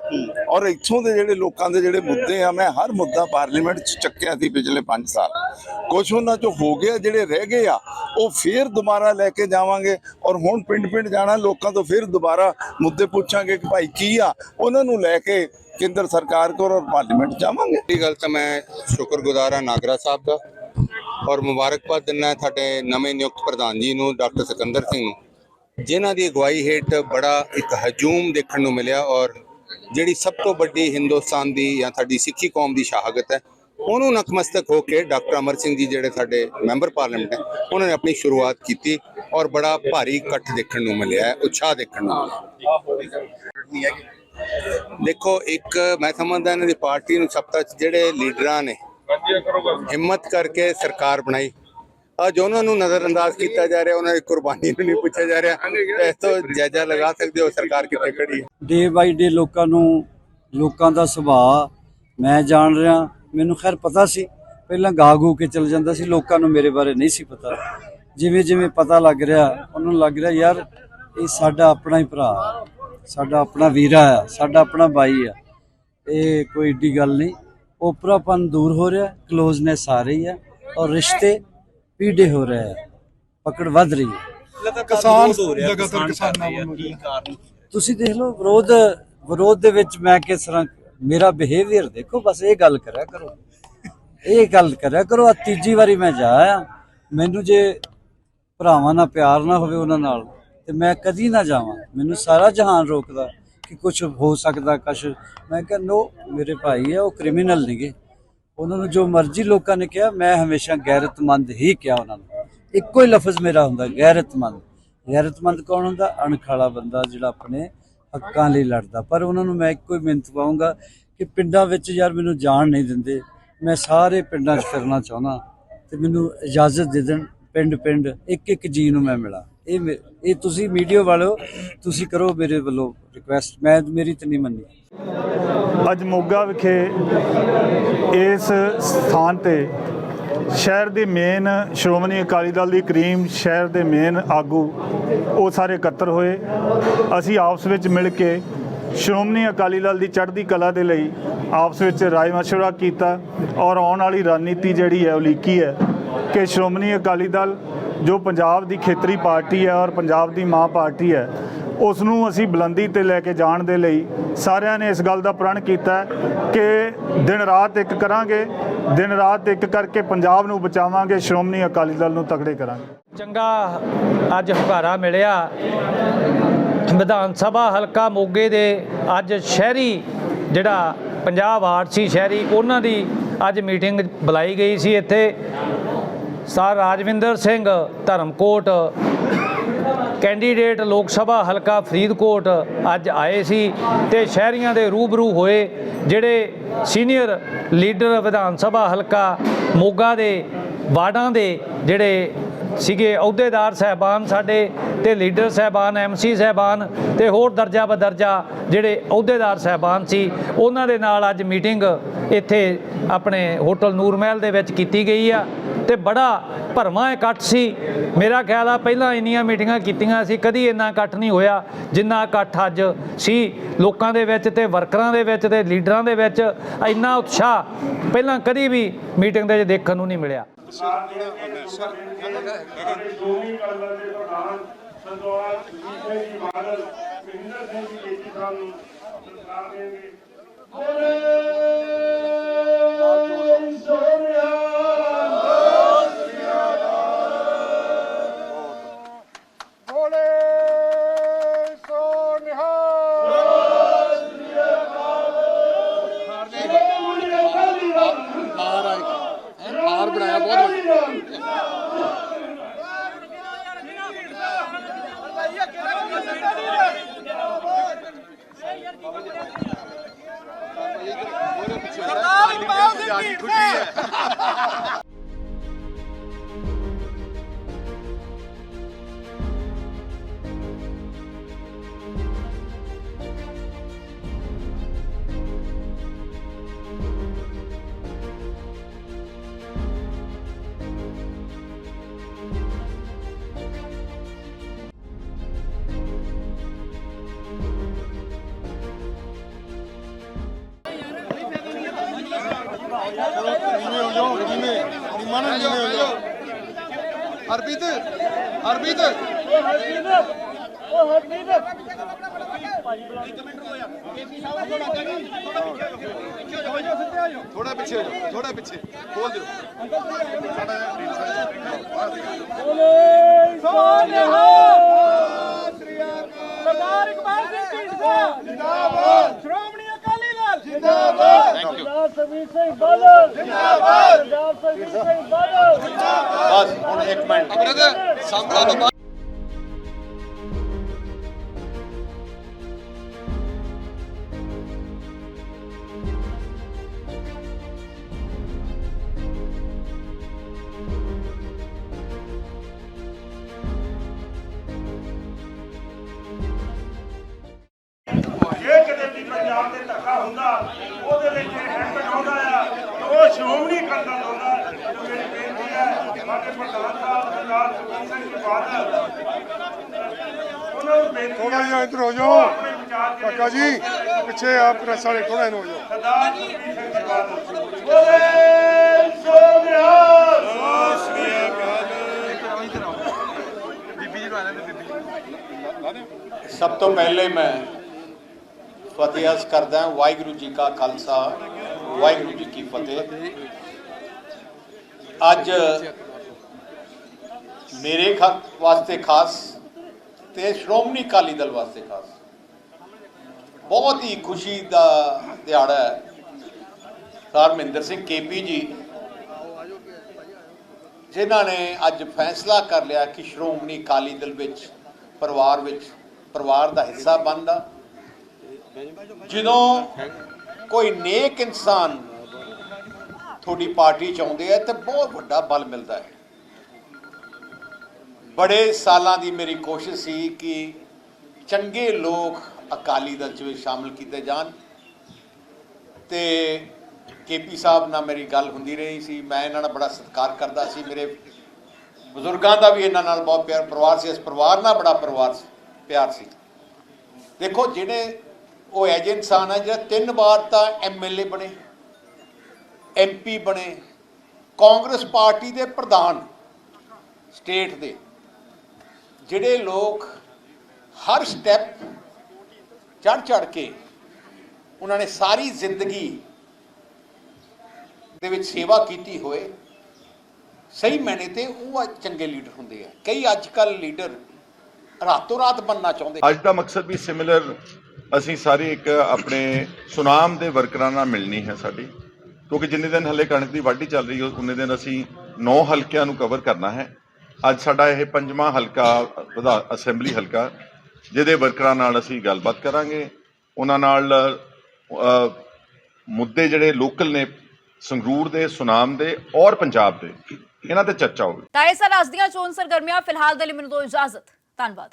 ਔਰ ਇੱਥੋਂ ਦੇ ਜਿਹੜੇ ਲੋਕਾਂ ਦੇ ਜਿਹੜੇ ਮੁੱਦੇ ਆ, ਮੈਂ ਹਰ ਮੁੱਦਾ ਪਾਰਲੀਮੈਂਟ 'ਚ ਚੱਕਿਆ ਸੀ ਪਿਛਲੇ 5 ਸਾਲ। ਕੁਝ ਉਹਨਾਂ 'ਚੋਂ ਹੋ ਗਿਆ, ਜਿਹੜੇ ਰਹਿ ਗਏ ਆ, ਉਹ ਫੇਰ ਦੁਬਾਰਾ ਲੈ ਕੇ ਜਾਵਾਂਗੇ। ਔਰ ਹੁਣ ਪਿੰਡ-ਪਿੰਡ ਜਾਣਾ, ਲੋਕਾਂ ਤੋਂ ਫਿਰ ਦੁਬਾਰਾ ਮੁੱਦੇ ਪੁੱਛਾਂਗੇ ਕਿ ਭਾਈ ਕੀ ਆ? ਉਹਨਾਂ ਨੂੰ ਲੈ ਕੇ ਕੇਂਦਰ ਸਰਕਾਰ ਕੋਲ ਔਰ ਪਾਰਲੀਮੈਂਟ ਜਾਵਾਂਗੇ। ਇਹ ਗੱਲ ਤਾਂ ਮੈਂ ਸ਼ੁਕਰਗੁਜ਼ਾਰ ਹਾਂ ਨਾਗਰਾ ਸਾਹਿਬ ਦਾ। ਔਰ ਮੁਬਾਰਕਬਾਦ ਦਿੰਦਾ ਸਾਡੇ ਨਵੇਂ ਨਿਯੁਕਤ ਪ੍ਰਧਾਨ ਜੀ ਨੂੰ, ਡਾਕਟਰ ਸਿਕੰਦਰ ਸਿੰਘ ਨੂੰ, ਜਿਨ੍ਹਾਂ ਦੀ ਅਗਵਾਈ ਹੇਠ ਬੜਾ ਇੱਕ ਹਜੂਮ ਦੇਖਣ ਨੂੰ ਮਿਲਿਆ ਔਰ ਜਿਹੜੀ ਸਭ ਤੋਂ ਵੱਡੀ ਹਿੰਦੁਸਤਾਨ ਦੀ ਜਾਂ ਸਾਡੀ ਸਿੱਖੀ ਕੌਮ ਦੀ ਸ਼ਹਾਦਤ ਹੈ, ਉਹਨੂੰ ਨਤਮਸਤਕ ਹੋ ਕੇ ਡਾਕਟਰ ਅਮਰ ਸਿੰਘ ਜੀ ਜਿਹੜੇ ਸਾਡੇ ਮੈਂਬਰ ਪਾਰਲੀਮੈਂਟ ਹੈ, ਉਹਨਾਂ ਨੇ ਆਪਣੀ ਸ਼ੁਰੂਆਤ ਕੀਤੀ ਔਰ ਬੜਾ ਭਾਰੀ ਇਕੱਠ ਦੇਖਣ ਨੂੰ ਮਿਲਿਆ ਹੈ, ਉਤਸ਼ਾਹ ਦੇਖਣ ਨੂੰ ਮਿਲਿਆ ਦੇਖੋ, ਇੱਕ ਮੈਂ ਸਮਝਦਾ ਇਹਨਾਂ ਦੀ ਪਾਰਟੀ ਨੂੰ ਸੱਤਾ 'ਚ ਜਿਹੜੇ ਲੀਡਰਾਂ ਨੇ ਹਿੰਮਤ ਕਰਕੇ ਸਰਕਾਰ ਬਣਾਈ। ਅੱਜ ਉਹਨਾਂ ਨੂੰ ਨਜ਼ਰ ਕੀਤਾ ਜਾ ਰਿਹਾ, ਉਹਨਾਂ ਦੀ ਕੁਰਬਾਨੀ ਨੂੰ ਨਹੀਂ ਪੁੱਛਿਆ ਜਾ ਰਿਹਾ। ਇਸ ਤੋਂ ਜਾਇਜ਼ਾ ਲਗਾ ਸਕਦੇ ਹੋ, ਸਰਕਾਰ ਕਿੱਥੇ ਖੜੀ ਹੈ? ਡੇ ਬਾਈ ਡੇ ਲੋਕਾਂ ਨੂੰ, ਲੋਕਾਂ ਦਾ ਸੁਭਾਅ ਮੈਂ ਜਾਣ ਰਿਹਾ। ਮੈਨੂੰ ਖੈਰ ਪਤਾ ਸੀ, ਪਹਿਲਾਂ ਗਾ ਗੂ ਕੇ ਚਲ ਜਾਂਦਾ ਸੀ, ਲੋਕਾਂ ਨੂੰ ਮੇਰੇ ਬਾਰੇ ਨਹੀਂ ਸੀ ਪਤਾ। ਜਿਵੇਂ ਜਿਵੇਂ ਪਤਾ ਲੱਗ ਰਿਹਾ, ਉਹਨਾਂ ਨੂੰ ਲੱਗ ਰਿਹਾ, ਯਾਰ ਇਹ ਸਾਡਾ ਆਪਣਾ ਹੀ ਭਰਾ ਸਾਡਾ ਆਪਣਾ ਵੀਰਾ ਆ, ਸਾਡਾ ਆਪਣਾ ਬਾਈ ਆ। ਇਹ ਕੋਈ ਏਡੀ ਗੱਲ ਨਹੀਂ। ਓਪਰਾਪਨ ਦੂਰ ਹੋ ਰਿਹਾ ਕਲੋਜ਼ਨੈਸ ਆ ਰਹੀ ਹੈ ਔਰ ਰਿਸ਼ਤੇ ਪੀੜੇ ਹੋ ਰਹੇ ਆ ਪਕੜ ਵੱਧ ਰਹੀ ਹੈ। ਕਿਸਾਨ ਲਗਾਤਾਰ ਕਿਸਾਨਾਂ ਵੱਲੋਂ ਕੀ ਕਾਰਨ? ਤੁਸੀਂ ਦੇਖ ਲਓ ਵਿਰੋਧ ਵਿਰੋਧ ਦੇ ਵਿੱਚ ਮੈਂ ਕਿਸ ਤਰ੍ਹਾਂ ਮੇਰਾ ਬਿਹੇਵੀਅਰ ਦੇਖੋ ਬਸ ਇਹ ਗੱਲ ਕਰਿਆ ਕਰੋ। ਇਹ ਗੱਲ ਕਰਿਆ ਕਰੋ ਆ ਤੀਜੀ ਵਾਰੀ ਮੈਂ ਜਾ ਆਇਆ। ਮੈਨੂੰ ਜੇ ਭਰਾਵਾਂ ਨਾਲ ਪਿਆਰ ਨਾ ਹੋਵੇ ਉਹਨਾਂ ਨਾਲ ਤੇ ਮੈਂ ਕਦੀ ਨਾ ਜਾਵਾਂ। ਮੈਨੂੰ ਸਾਰਾ ਜਹਾਨ ਰੋਕਦਾ। ਕਿ ਕੁਝ ਹੋ ਸਕਦਾ, ਕੁਛ। ਮੈਂ ਕਿਹਾ, ਨੋ, ਮੇਰੇ ਭਾਈ ਆ, ਉਹ ਕ੍ਰਿਮੀਨਲ ਨਹੀਂਗੇ ਉਹਨਾਂ ਨੂੰ ਜੋ ਮਰਜ਼ੀ ਲੋਕਾਂ ਨੇ ਕਿਹਾ, ਮੈਂ ਹਮੇਸ਼ਾ ਗੈਰਤਮੰਦ ਹੀ ਕਿਹਾ ਉਹਨਾਂ ਨੂੰ। ਇੱਕੋ ਹੀ ਲਫ਼ਜ਼ ਮੇਰਾ ਹੁੰਦਾ, ਗੈਰਤਮੰਦ। ਗੈਰਤਮੰਦ ਕੌਣ ਹੁੰਦਾ? ਅਣਖਾਲਾ ਬੰਦਾ ਜਿਹੜਾ ਆਪਣੇ ਹੱਕਾਂ ਲਈ ਲੜਦਾ। ਪਰ ਉਹਨਾਂ ਨੂੰ ਮੈਂ ਇੱਕੋ ਹੀ ਮਿਹਨਤ ਪਾਉਂਗਾ ਕਿ ਪਿੰਡਾਂ ਵਿੱਚ ਯਾਰ ਮੈਨੂੰ ਜਾਣ ਨਹੀਂ ਦਿੰਦੇ। ਮੈਂ ਸਾਰੇ ਪਿੰਡਾਂ 'ਚ ਫਿਰਨਾ ਚਾਹੁੰਦਾ ਤੇ ਮੈਨੂੰ ਇਜਾਜ਼ਤ ਦੇ ਦੇਣ ਪਿੰਡ ਪਿੰਡ ਇੱਕ ਇੱਕ ਜੀ ਨੂੰ ਮੈਂ ਮਿਲਾਂ। ਇਹ ਇਹ ਤੁਸੀਂ ਮੀਡੀਆ ਵਾਲੋ ਤੁਸੀਂ ਕਰੋ ਮੇਰੇ ਵੱਲੋਂ ਰਿਕੁਐਸਟ ਮੈਂ ਮੇਰੀ ਤੇ ਨਹੀਂ ਮੰਨੀ। ਅੱਜ ਮੋਗਾ ਵਿਖੇ ਇਸ ਸਥਾਨ ਤੇ ਸ਼ਹਿਰ ਦੇ ਮੇਨ ਸ਼੍ਰੋਮਣੀ ਅਕਾਲੀ ਦਲ ਦੀ ਕਰੀਮ ਸ਼ਹਿਰ ਦੇ ਮੇਨ ਆਗੂ, ਉਹ ਸਾਰੇ ਇਕੱਤਰ ਹੋਏ। ਅਸੀਂ ਆਪਸ ਵਿੱਚ ਮਿਲ ਕੇ ਸ਼੍ਰੋਮਣੀ ਅਕਾਲੀ ਦਲ ਦੀ ਚੜ੍ਹਦੀ ਕਲਾ ਦੇ ਲਈ ਆਪਸ ਵਿੱਚ ਰਾਏ ਮਸ਼ਵਰਾ ਕੀਤਾ ਔਰ ਆਉਣ ਵਾਲੀ ਰਣਨੀਤੀ ਜਿਹੜੀ ਹੈ ਉਹ ਲਿਖੀ ਹੈ ਕਿ ਸ਼੍ਰੋਮਣੀ ਅਕਾਲੀ ਦਲ ਜੋ ਪੰਜਾਬ ਦੀ ਖੇਤਰੀ ਪਾਰਟੀ ਹੈ ਔਰ ਪੰਜਾਬ ਦੀ ਮਾਂ ਪਾਰਟੀ ਹੈ, ਉਸ ਨੂੰ ਅਸੀਂ ਬੁਲੰਦੀ ਤੇ ਲੈ ਕੇ ਜਾਣ ਦੇ ਲਈ ਸਾਰਿਆਂ ਨੇ ਇਸ ਗੱਲ ਦਾ ਪ੍ਰਣ ਕੀਤਾ ਕਿ ਦਿਨ ਰਾਤ ਇੱਕ ਕਰਾਂਗੇ, ਦਿਨ ਰਾਤ ਇੱਕ ਕਰਕੇ ਪੰਜਾਬ ਨੂੰ ਬਚਾਵਾਂਗੇ, ਸ਼੍ਰੋਮਣੀ ਅਕਾਲੀ ਦਲ ਨੂੰ ਤਕੜੇ ਕਰਾਂਗੇ। ਚੰਗਾ ਅੱਜ ਹੁਕਾਰਾ ਮਿਲਿਆ। ਵਿਧਾਨ ਸਭਾ ਹਲਕਾ ਮੋਗੇ ਦੇ ਅੱਜ ਸ਼ਹਿਰੀ ਜਿਹੜਾ ਪੰਜਾਬ ਵਾਰਡ ਸ਼ਹਿਰੀ, ਉਹਨਾਂ ਦੀ ਅੱਜ ਮੀਟਿੰਗ ਬੁਲਾਈ ਗਈ ਸੀ ਇੱਥੇ। ਸਰ ਰਾਜਵਿੰਦਰ ਸਿੰਘ ਧਰਮਕੋਟ, ਕੈਂਡੀਡੇਟ ਲੋਕ ਸਭਾ ਹਲਕਾ ਫਰੀਦਕੋਟ ਅੱਜ ਆਏ ਸੀ ਤੇ ਸ਼ਹਿਰੀਆਂ ਦੇ ਰੂਬਰੂ ਹੋਏ, ਜਿਹੜੇ ਸੀਨੀਅਰ ਲੀਡਰ ਵਿਧਾਨ ਸਭਾ ਹਲਕਾ ਮੋਗਾ ਦੇ ਵਾਰਡਾਂ ਦੇ ਜਿਹੜੇ ਸੀਗੇ ਅਹੁਦੇਦਾਰ ਸਹਿਬਾਨ ਸਾਡੇ ਤੇ ਲੀਡਰ ਸਹਿਬਾਨ ਐਮਸੀ ਸਹਿਬਾਨ ਤੇ ਹੋਰ ਦਰਜਾ ਬਦਰਜਾ ਜਿਹੜੇ ਅਹੁਦੇਦਾਰ ਸਹਿਬਾਨ ਸੀ, ਉਹਨਾਂ ਦੇ ਨਾਲ ਅੱਜ ਮੀਟਿੰਗ ਇੱਥੇ ਆਪਣੇ ਹੋਟਲ ਨੂਰ ਮਹਿਲ ਦੇ ਵਿੱਚ ਕੀਤੀ ਗਈ ਆ ਤੇ ਬੜਾ ਭਰਵਾਂ ਇਕੱਠ ਸੀ। ਮੇਰਾ ਖਿਆਲ ਆ ਪਹਿਲਾਂ ਇੰਨੀਆਂ ਮੀਟਿੰਗਾਂ ਕੀਤੀਆਂ ਸੀ, ਕਦੀ ਇੰਨਾ ਇਕੱਠ ਨਹੀਂ ਹੋਇਆ ਜਿੰਨਾ ਇਕੱਠ ਅੱਜ ਸੀ। ਲੋਕਾਂ ਦੇ ਵਿੱਚ ਤੇ ਵਰਕਰਾਂ ਦੇ ਵਿੱਚ ਤੇ ਲੀਡਰਾਂ ਦੇ ਵਿੱਚ ਇੰਨਾ ਉਤਸ਼ਾਹ ਪਹਿਲਾਂ ਕਦੀ ਵੀ ਮੀਟਿੰਗ ਦੇ ਵਿੱਚ ਦੇਖਣ ਨੂੰ ਨਹੀਂ ਮਿਲਿਆ। ਸਰ ਜਿਹੜਾ ਸਰ ਦੋਵੇਂ ਕਲਰ ਦੇ ਪ੍ਰਧਾਨ ਸਰਦਾਰ ਜੀਤੇ ਜੀ ਬਾਦਲ ਮਹਿੰਦਰ ਸਿੰਘ ਜੀ ਜੇਤੀ ਸਾਹਿਬ ਨੂੰ ਸਰਕਾਰ ਦੇਣਗੇ ਬੋਲੇ ਸੋਨਿਆ Ole! ਹਰਪ੍ਰੀਤ ਹਰਪ੍ਰੀਤ ਥੋੜਾ ਪਿੱਛੇ ਹੋ ਜਾਓ ਥੋੜਾ ਪਿੱਛੇ ਬੋਲ ਦਿਓ ਸਰਦਾਰ ਇਕਬਾਲ ਸਿੰਘ ਢੀਂਡਸਾ ਜਿੰਦਾਬਾਦ ਸ਼੍ਰੋਮਣੀ ਅਕਾਲੀ ਦਲ ਜਿੰਦਾਬਾਦ। ਸਰਦਾਰ ਸਰਵੀਰ ਸਿੰਘ ਬਾਦਲ। ਜਿੰਦਾਬਾਦ। ਸਰਦਾਰ ਸਰਵੀਰ ਸਿੰਘ ਬਾਦਲ। ਬਸ ਹੁਣ ਇੱਕ ਮਿੰਟ। ਬ੍ਰਦਰ ਸਾਹਮਣੇ ਪਿੱਛੇ ਆ ਪ੍ਰੈਸ ਵਾਲੇ ਥੋੜਾ ਇਹਨੂੰ ਹੋ ਜਾਓ। ਸਰਦਾਰ ਸੁਖਬੀਰ ਸਿੰਘ ਜੀ ਬਾਦਲ ਬੋਲੇ ਸੋਨਿਹਾਲ ਸਭ ਤੋਂ ਪਹਿਲੇ ਮੈਂ ਫਤਿਹ ਅਰਜ਼ ਕਰਦਾ ਵਾਹਿਗੁਰੂ ਜੀ ਕਾ ਖਾਲਸਾ, ਵਾਹਿਗੁਰੂ ਜੀ ਕੀ ਫਤਿਹ। ਅੱਜ ਮੇਰੇ ਖਾ ਵਾਸਤੇ ਖਾਸ ਤੇ ਸ਼੍ਰੋਮਣੀ ਅਕਾਲੀ ਦਲ ਵਾਸਤੇ ਖਾਸ। ਬਹੁਤ ਹੀ ਖੁਸ਼ੀ ਦਾ ਦਿਹਾੜਾ ਹੈ। ਹਰਮਿੰਦਰ ਸਿੰਘ ਕੇਪੀ ਜੀ, ਜਿਨ੍ਹਾਂ ਨੇ ਅੱਜ ਫੈਸਲਾ ਕਰ ਲਿਆ ਕਿ ਸ਼੍ਰੋਮਣੀ ਅਕਾਲੀ ਦਲ ਵਿੱਚ, ਪਰਿਵਾਰ ਵਿੱਚ, ਪਰਿਵਾਰ ਦਾ ਹਿੱਸਾ ਬਣਦਾ। ਜਦੋਂ ਕੋਈ ਨੇਕ ਇਨਸਾਨ ਤੁਹਾਡੀ ਪਾਰਟੀ ਚ ਆਉਂਦੇ ਹੈ ਤੇ ਬਹੁਤ ਵੱਡਾ ਬਲ ਮਿਲਦਾ ਹੈ। ਬੜੇ ਸਾਲਾਂ ਦੀ ਮੇਰੀ ਕੋਸ਼ਿਸ਼ ਸੀ ਕਿ ਚੰਗੇ ਲੋਕ ਅਕਾਲੀ ਦਲ ਚ ਵੀ ਸ਼ਾਮਲ ਕੀਤੇ ਜਾਣ। ਤੇ ਕੇਪੀ ਸਾਹਿਬ ਨਾਲ ਮੇਰੀ ਗੱਲ ਹੁੰਦੀ ਰਹੀ ਸੀ। ਮੈਂ ਇਹਨਾਂ ਨਾਲ ਬੜਾ ਸਤਿਕਾਰ ਕਰਦਾ ਸੀ। ਮੇਰੇ ਬਜ਼ੁਰਗਾਂ ਦਾ ਵੀ ਇਹਨਾਂ ਨਾਲ ਬਹੁਤ ਪਿਆਰ, ਪਰਿਵਾਰ ਸੀ। ਇਸ ਪਰਿਵਾਰ ਨਾਲ ਬੜਾ ਪਰਿਵਾਰ ਸੀ, ਪਿਆਰ ਸੀ। ਦੇਖੋ, ਜਿਹੜੇ ਉਹ ਐਜੇ ਇਨਸਾਨ ਆ, ਜਿਹੜਾ ਤਿੰਨ ਵਾਰ ਤਾਂ ਐਮਐਲਏ ਬਣੇ ਐਮਪੀ ਬਣੇ, ਕਾਂਗਰਸ ਪਾਰਟੀ ਦੇ ਪ੍ਰਧਾਨ ਸਟੇਟ ਦੇ, ਜਿਹੜੇ ਲੋਕ ਹਰ ਸਟੈਪ ਚੜ ਚੜ ਕੇ ਉਹਨਾਂ ਨੇ ਸਾਰੀ ਜ਼ਿੰਦਗੀ ਦੇ ਵਿੱਚ ਸੇਵਾ ਕੀਤੀ ਹੋਏ। ਸਹੀ ਮੈਨੇ ਤੇ ਉਹ ਅੱਜ ਚੰਗੇ ਲੀਡਰ ਹੁੰਦੇ ਆ। ਕਈ ਅੱਜ ਕੱਲ ਲੀਡਰ ਰਾਤੋਂ ਰਾਤ ਬੰਨਣਾ ਚਾਹੁੰਦੇ ਅੱਜ ਦਾ ਮਕਸਦ ਵੀ ਸਿਮਿਲਰ ਅਸੀਂ ਸਾਰੇ ਇੱਕ ਆਪਣੇ ਸੁਨਾਮ ਦੇ ਵਰਕਰਾਂ ਨਾਲ ਮਿਲਣੀ ਹੈ ਸਾਡੀ। ਕਿਉਂਕਿ ਜਿੰਨੇ ਦਿਨ ਹਲੇ ਕਣਕ ਦੀ ਵਾਢੀ ਚੱਲ ਰਹੀ ਹੈ ਉਨੇ ਦਿਨ ਅਸੀਂ 9 ਹਲਕਿਆਂ ਨੂੰ ਕਵਰ ਕਰਨਾ ਹੈ। ਅੱਜ ਸਾਡਾ ਇਹ ਪੰਜਵਾਂ ਹਲਕਾ ਅਸੈਂਬਲੀ ਹਲਕਾ ਜਿਹਦੇ ਵਰਕਰਾਂ ਨਾਲ ਅਸੀਂ ਗੱਲਬਾਤ ਕਰਾਂਗੇ, ਉਹਨਾਂ ਨਾਲ ਮੁੱਦੇ ਜਿਹੜੇ ਲੋਕਲ ਨੇ, ਸੰਗਰੂਰ ਦੇ, ਸੁਨਾਮ ਦੇ ਔਰ ਪੰਜਾਬ ਦੇ, ਇਹਨਾਂ ਤੇ ਚਰਚਾ ਹੋਵੇ ਤਾਂ ਇਹ ਸਨ ਅੱਜ ਦੀਆਂ ਚੋਣ ਸਰਗਰਮੀਆਂ, ਫਿਲਹਾਲ ਦੇ ਲਈ ਮੈਨੂੰ ਦੋ ਇਜਾਜ਼ਤ। ਧੰਨਵਾਦ।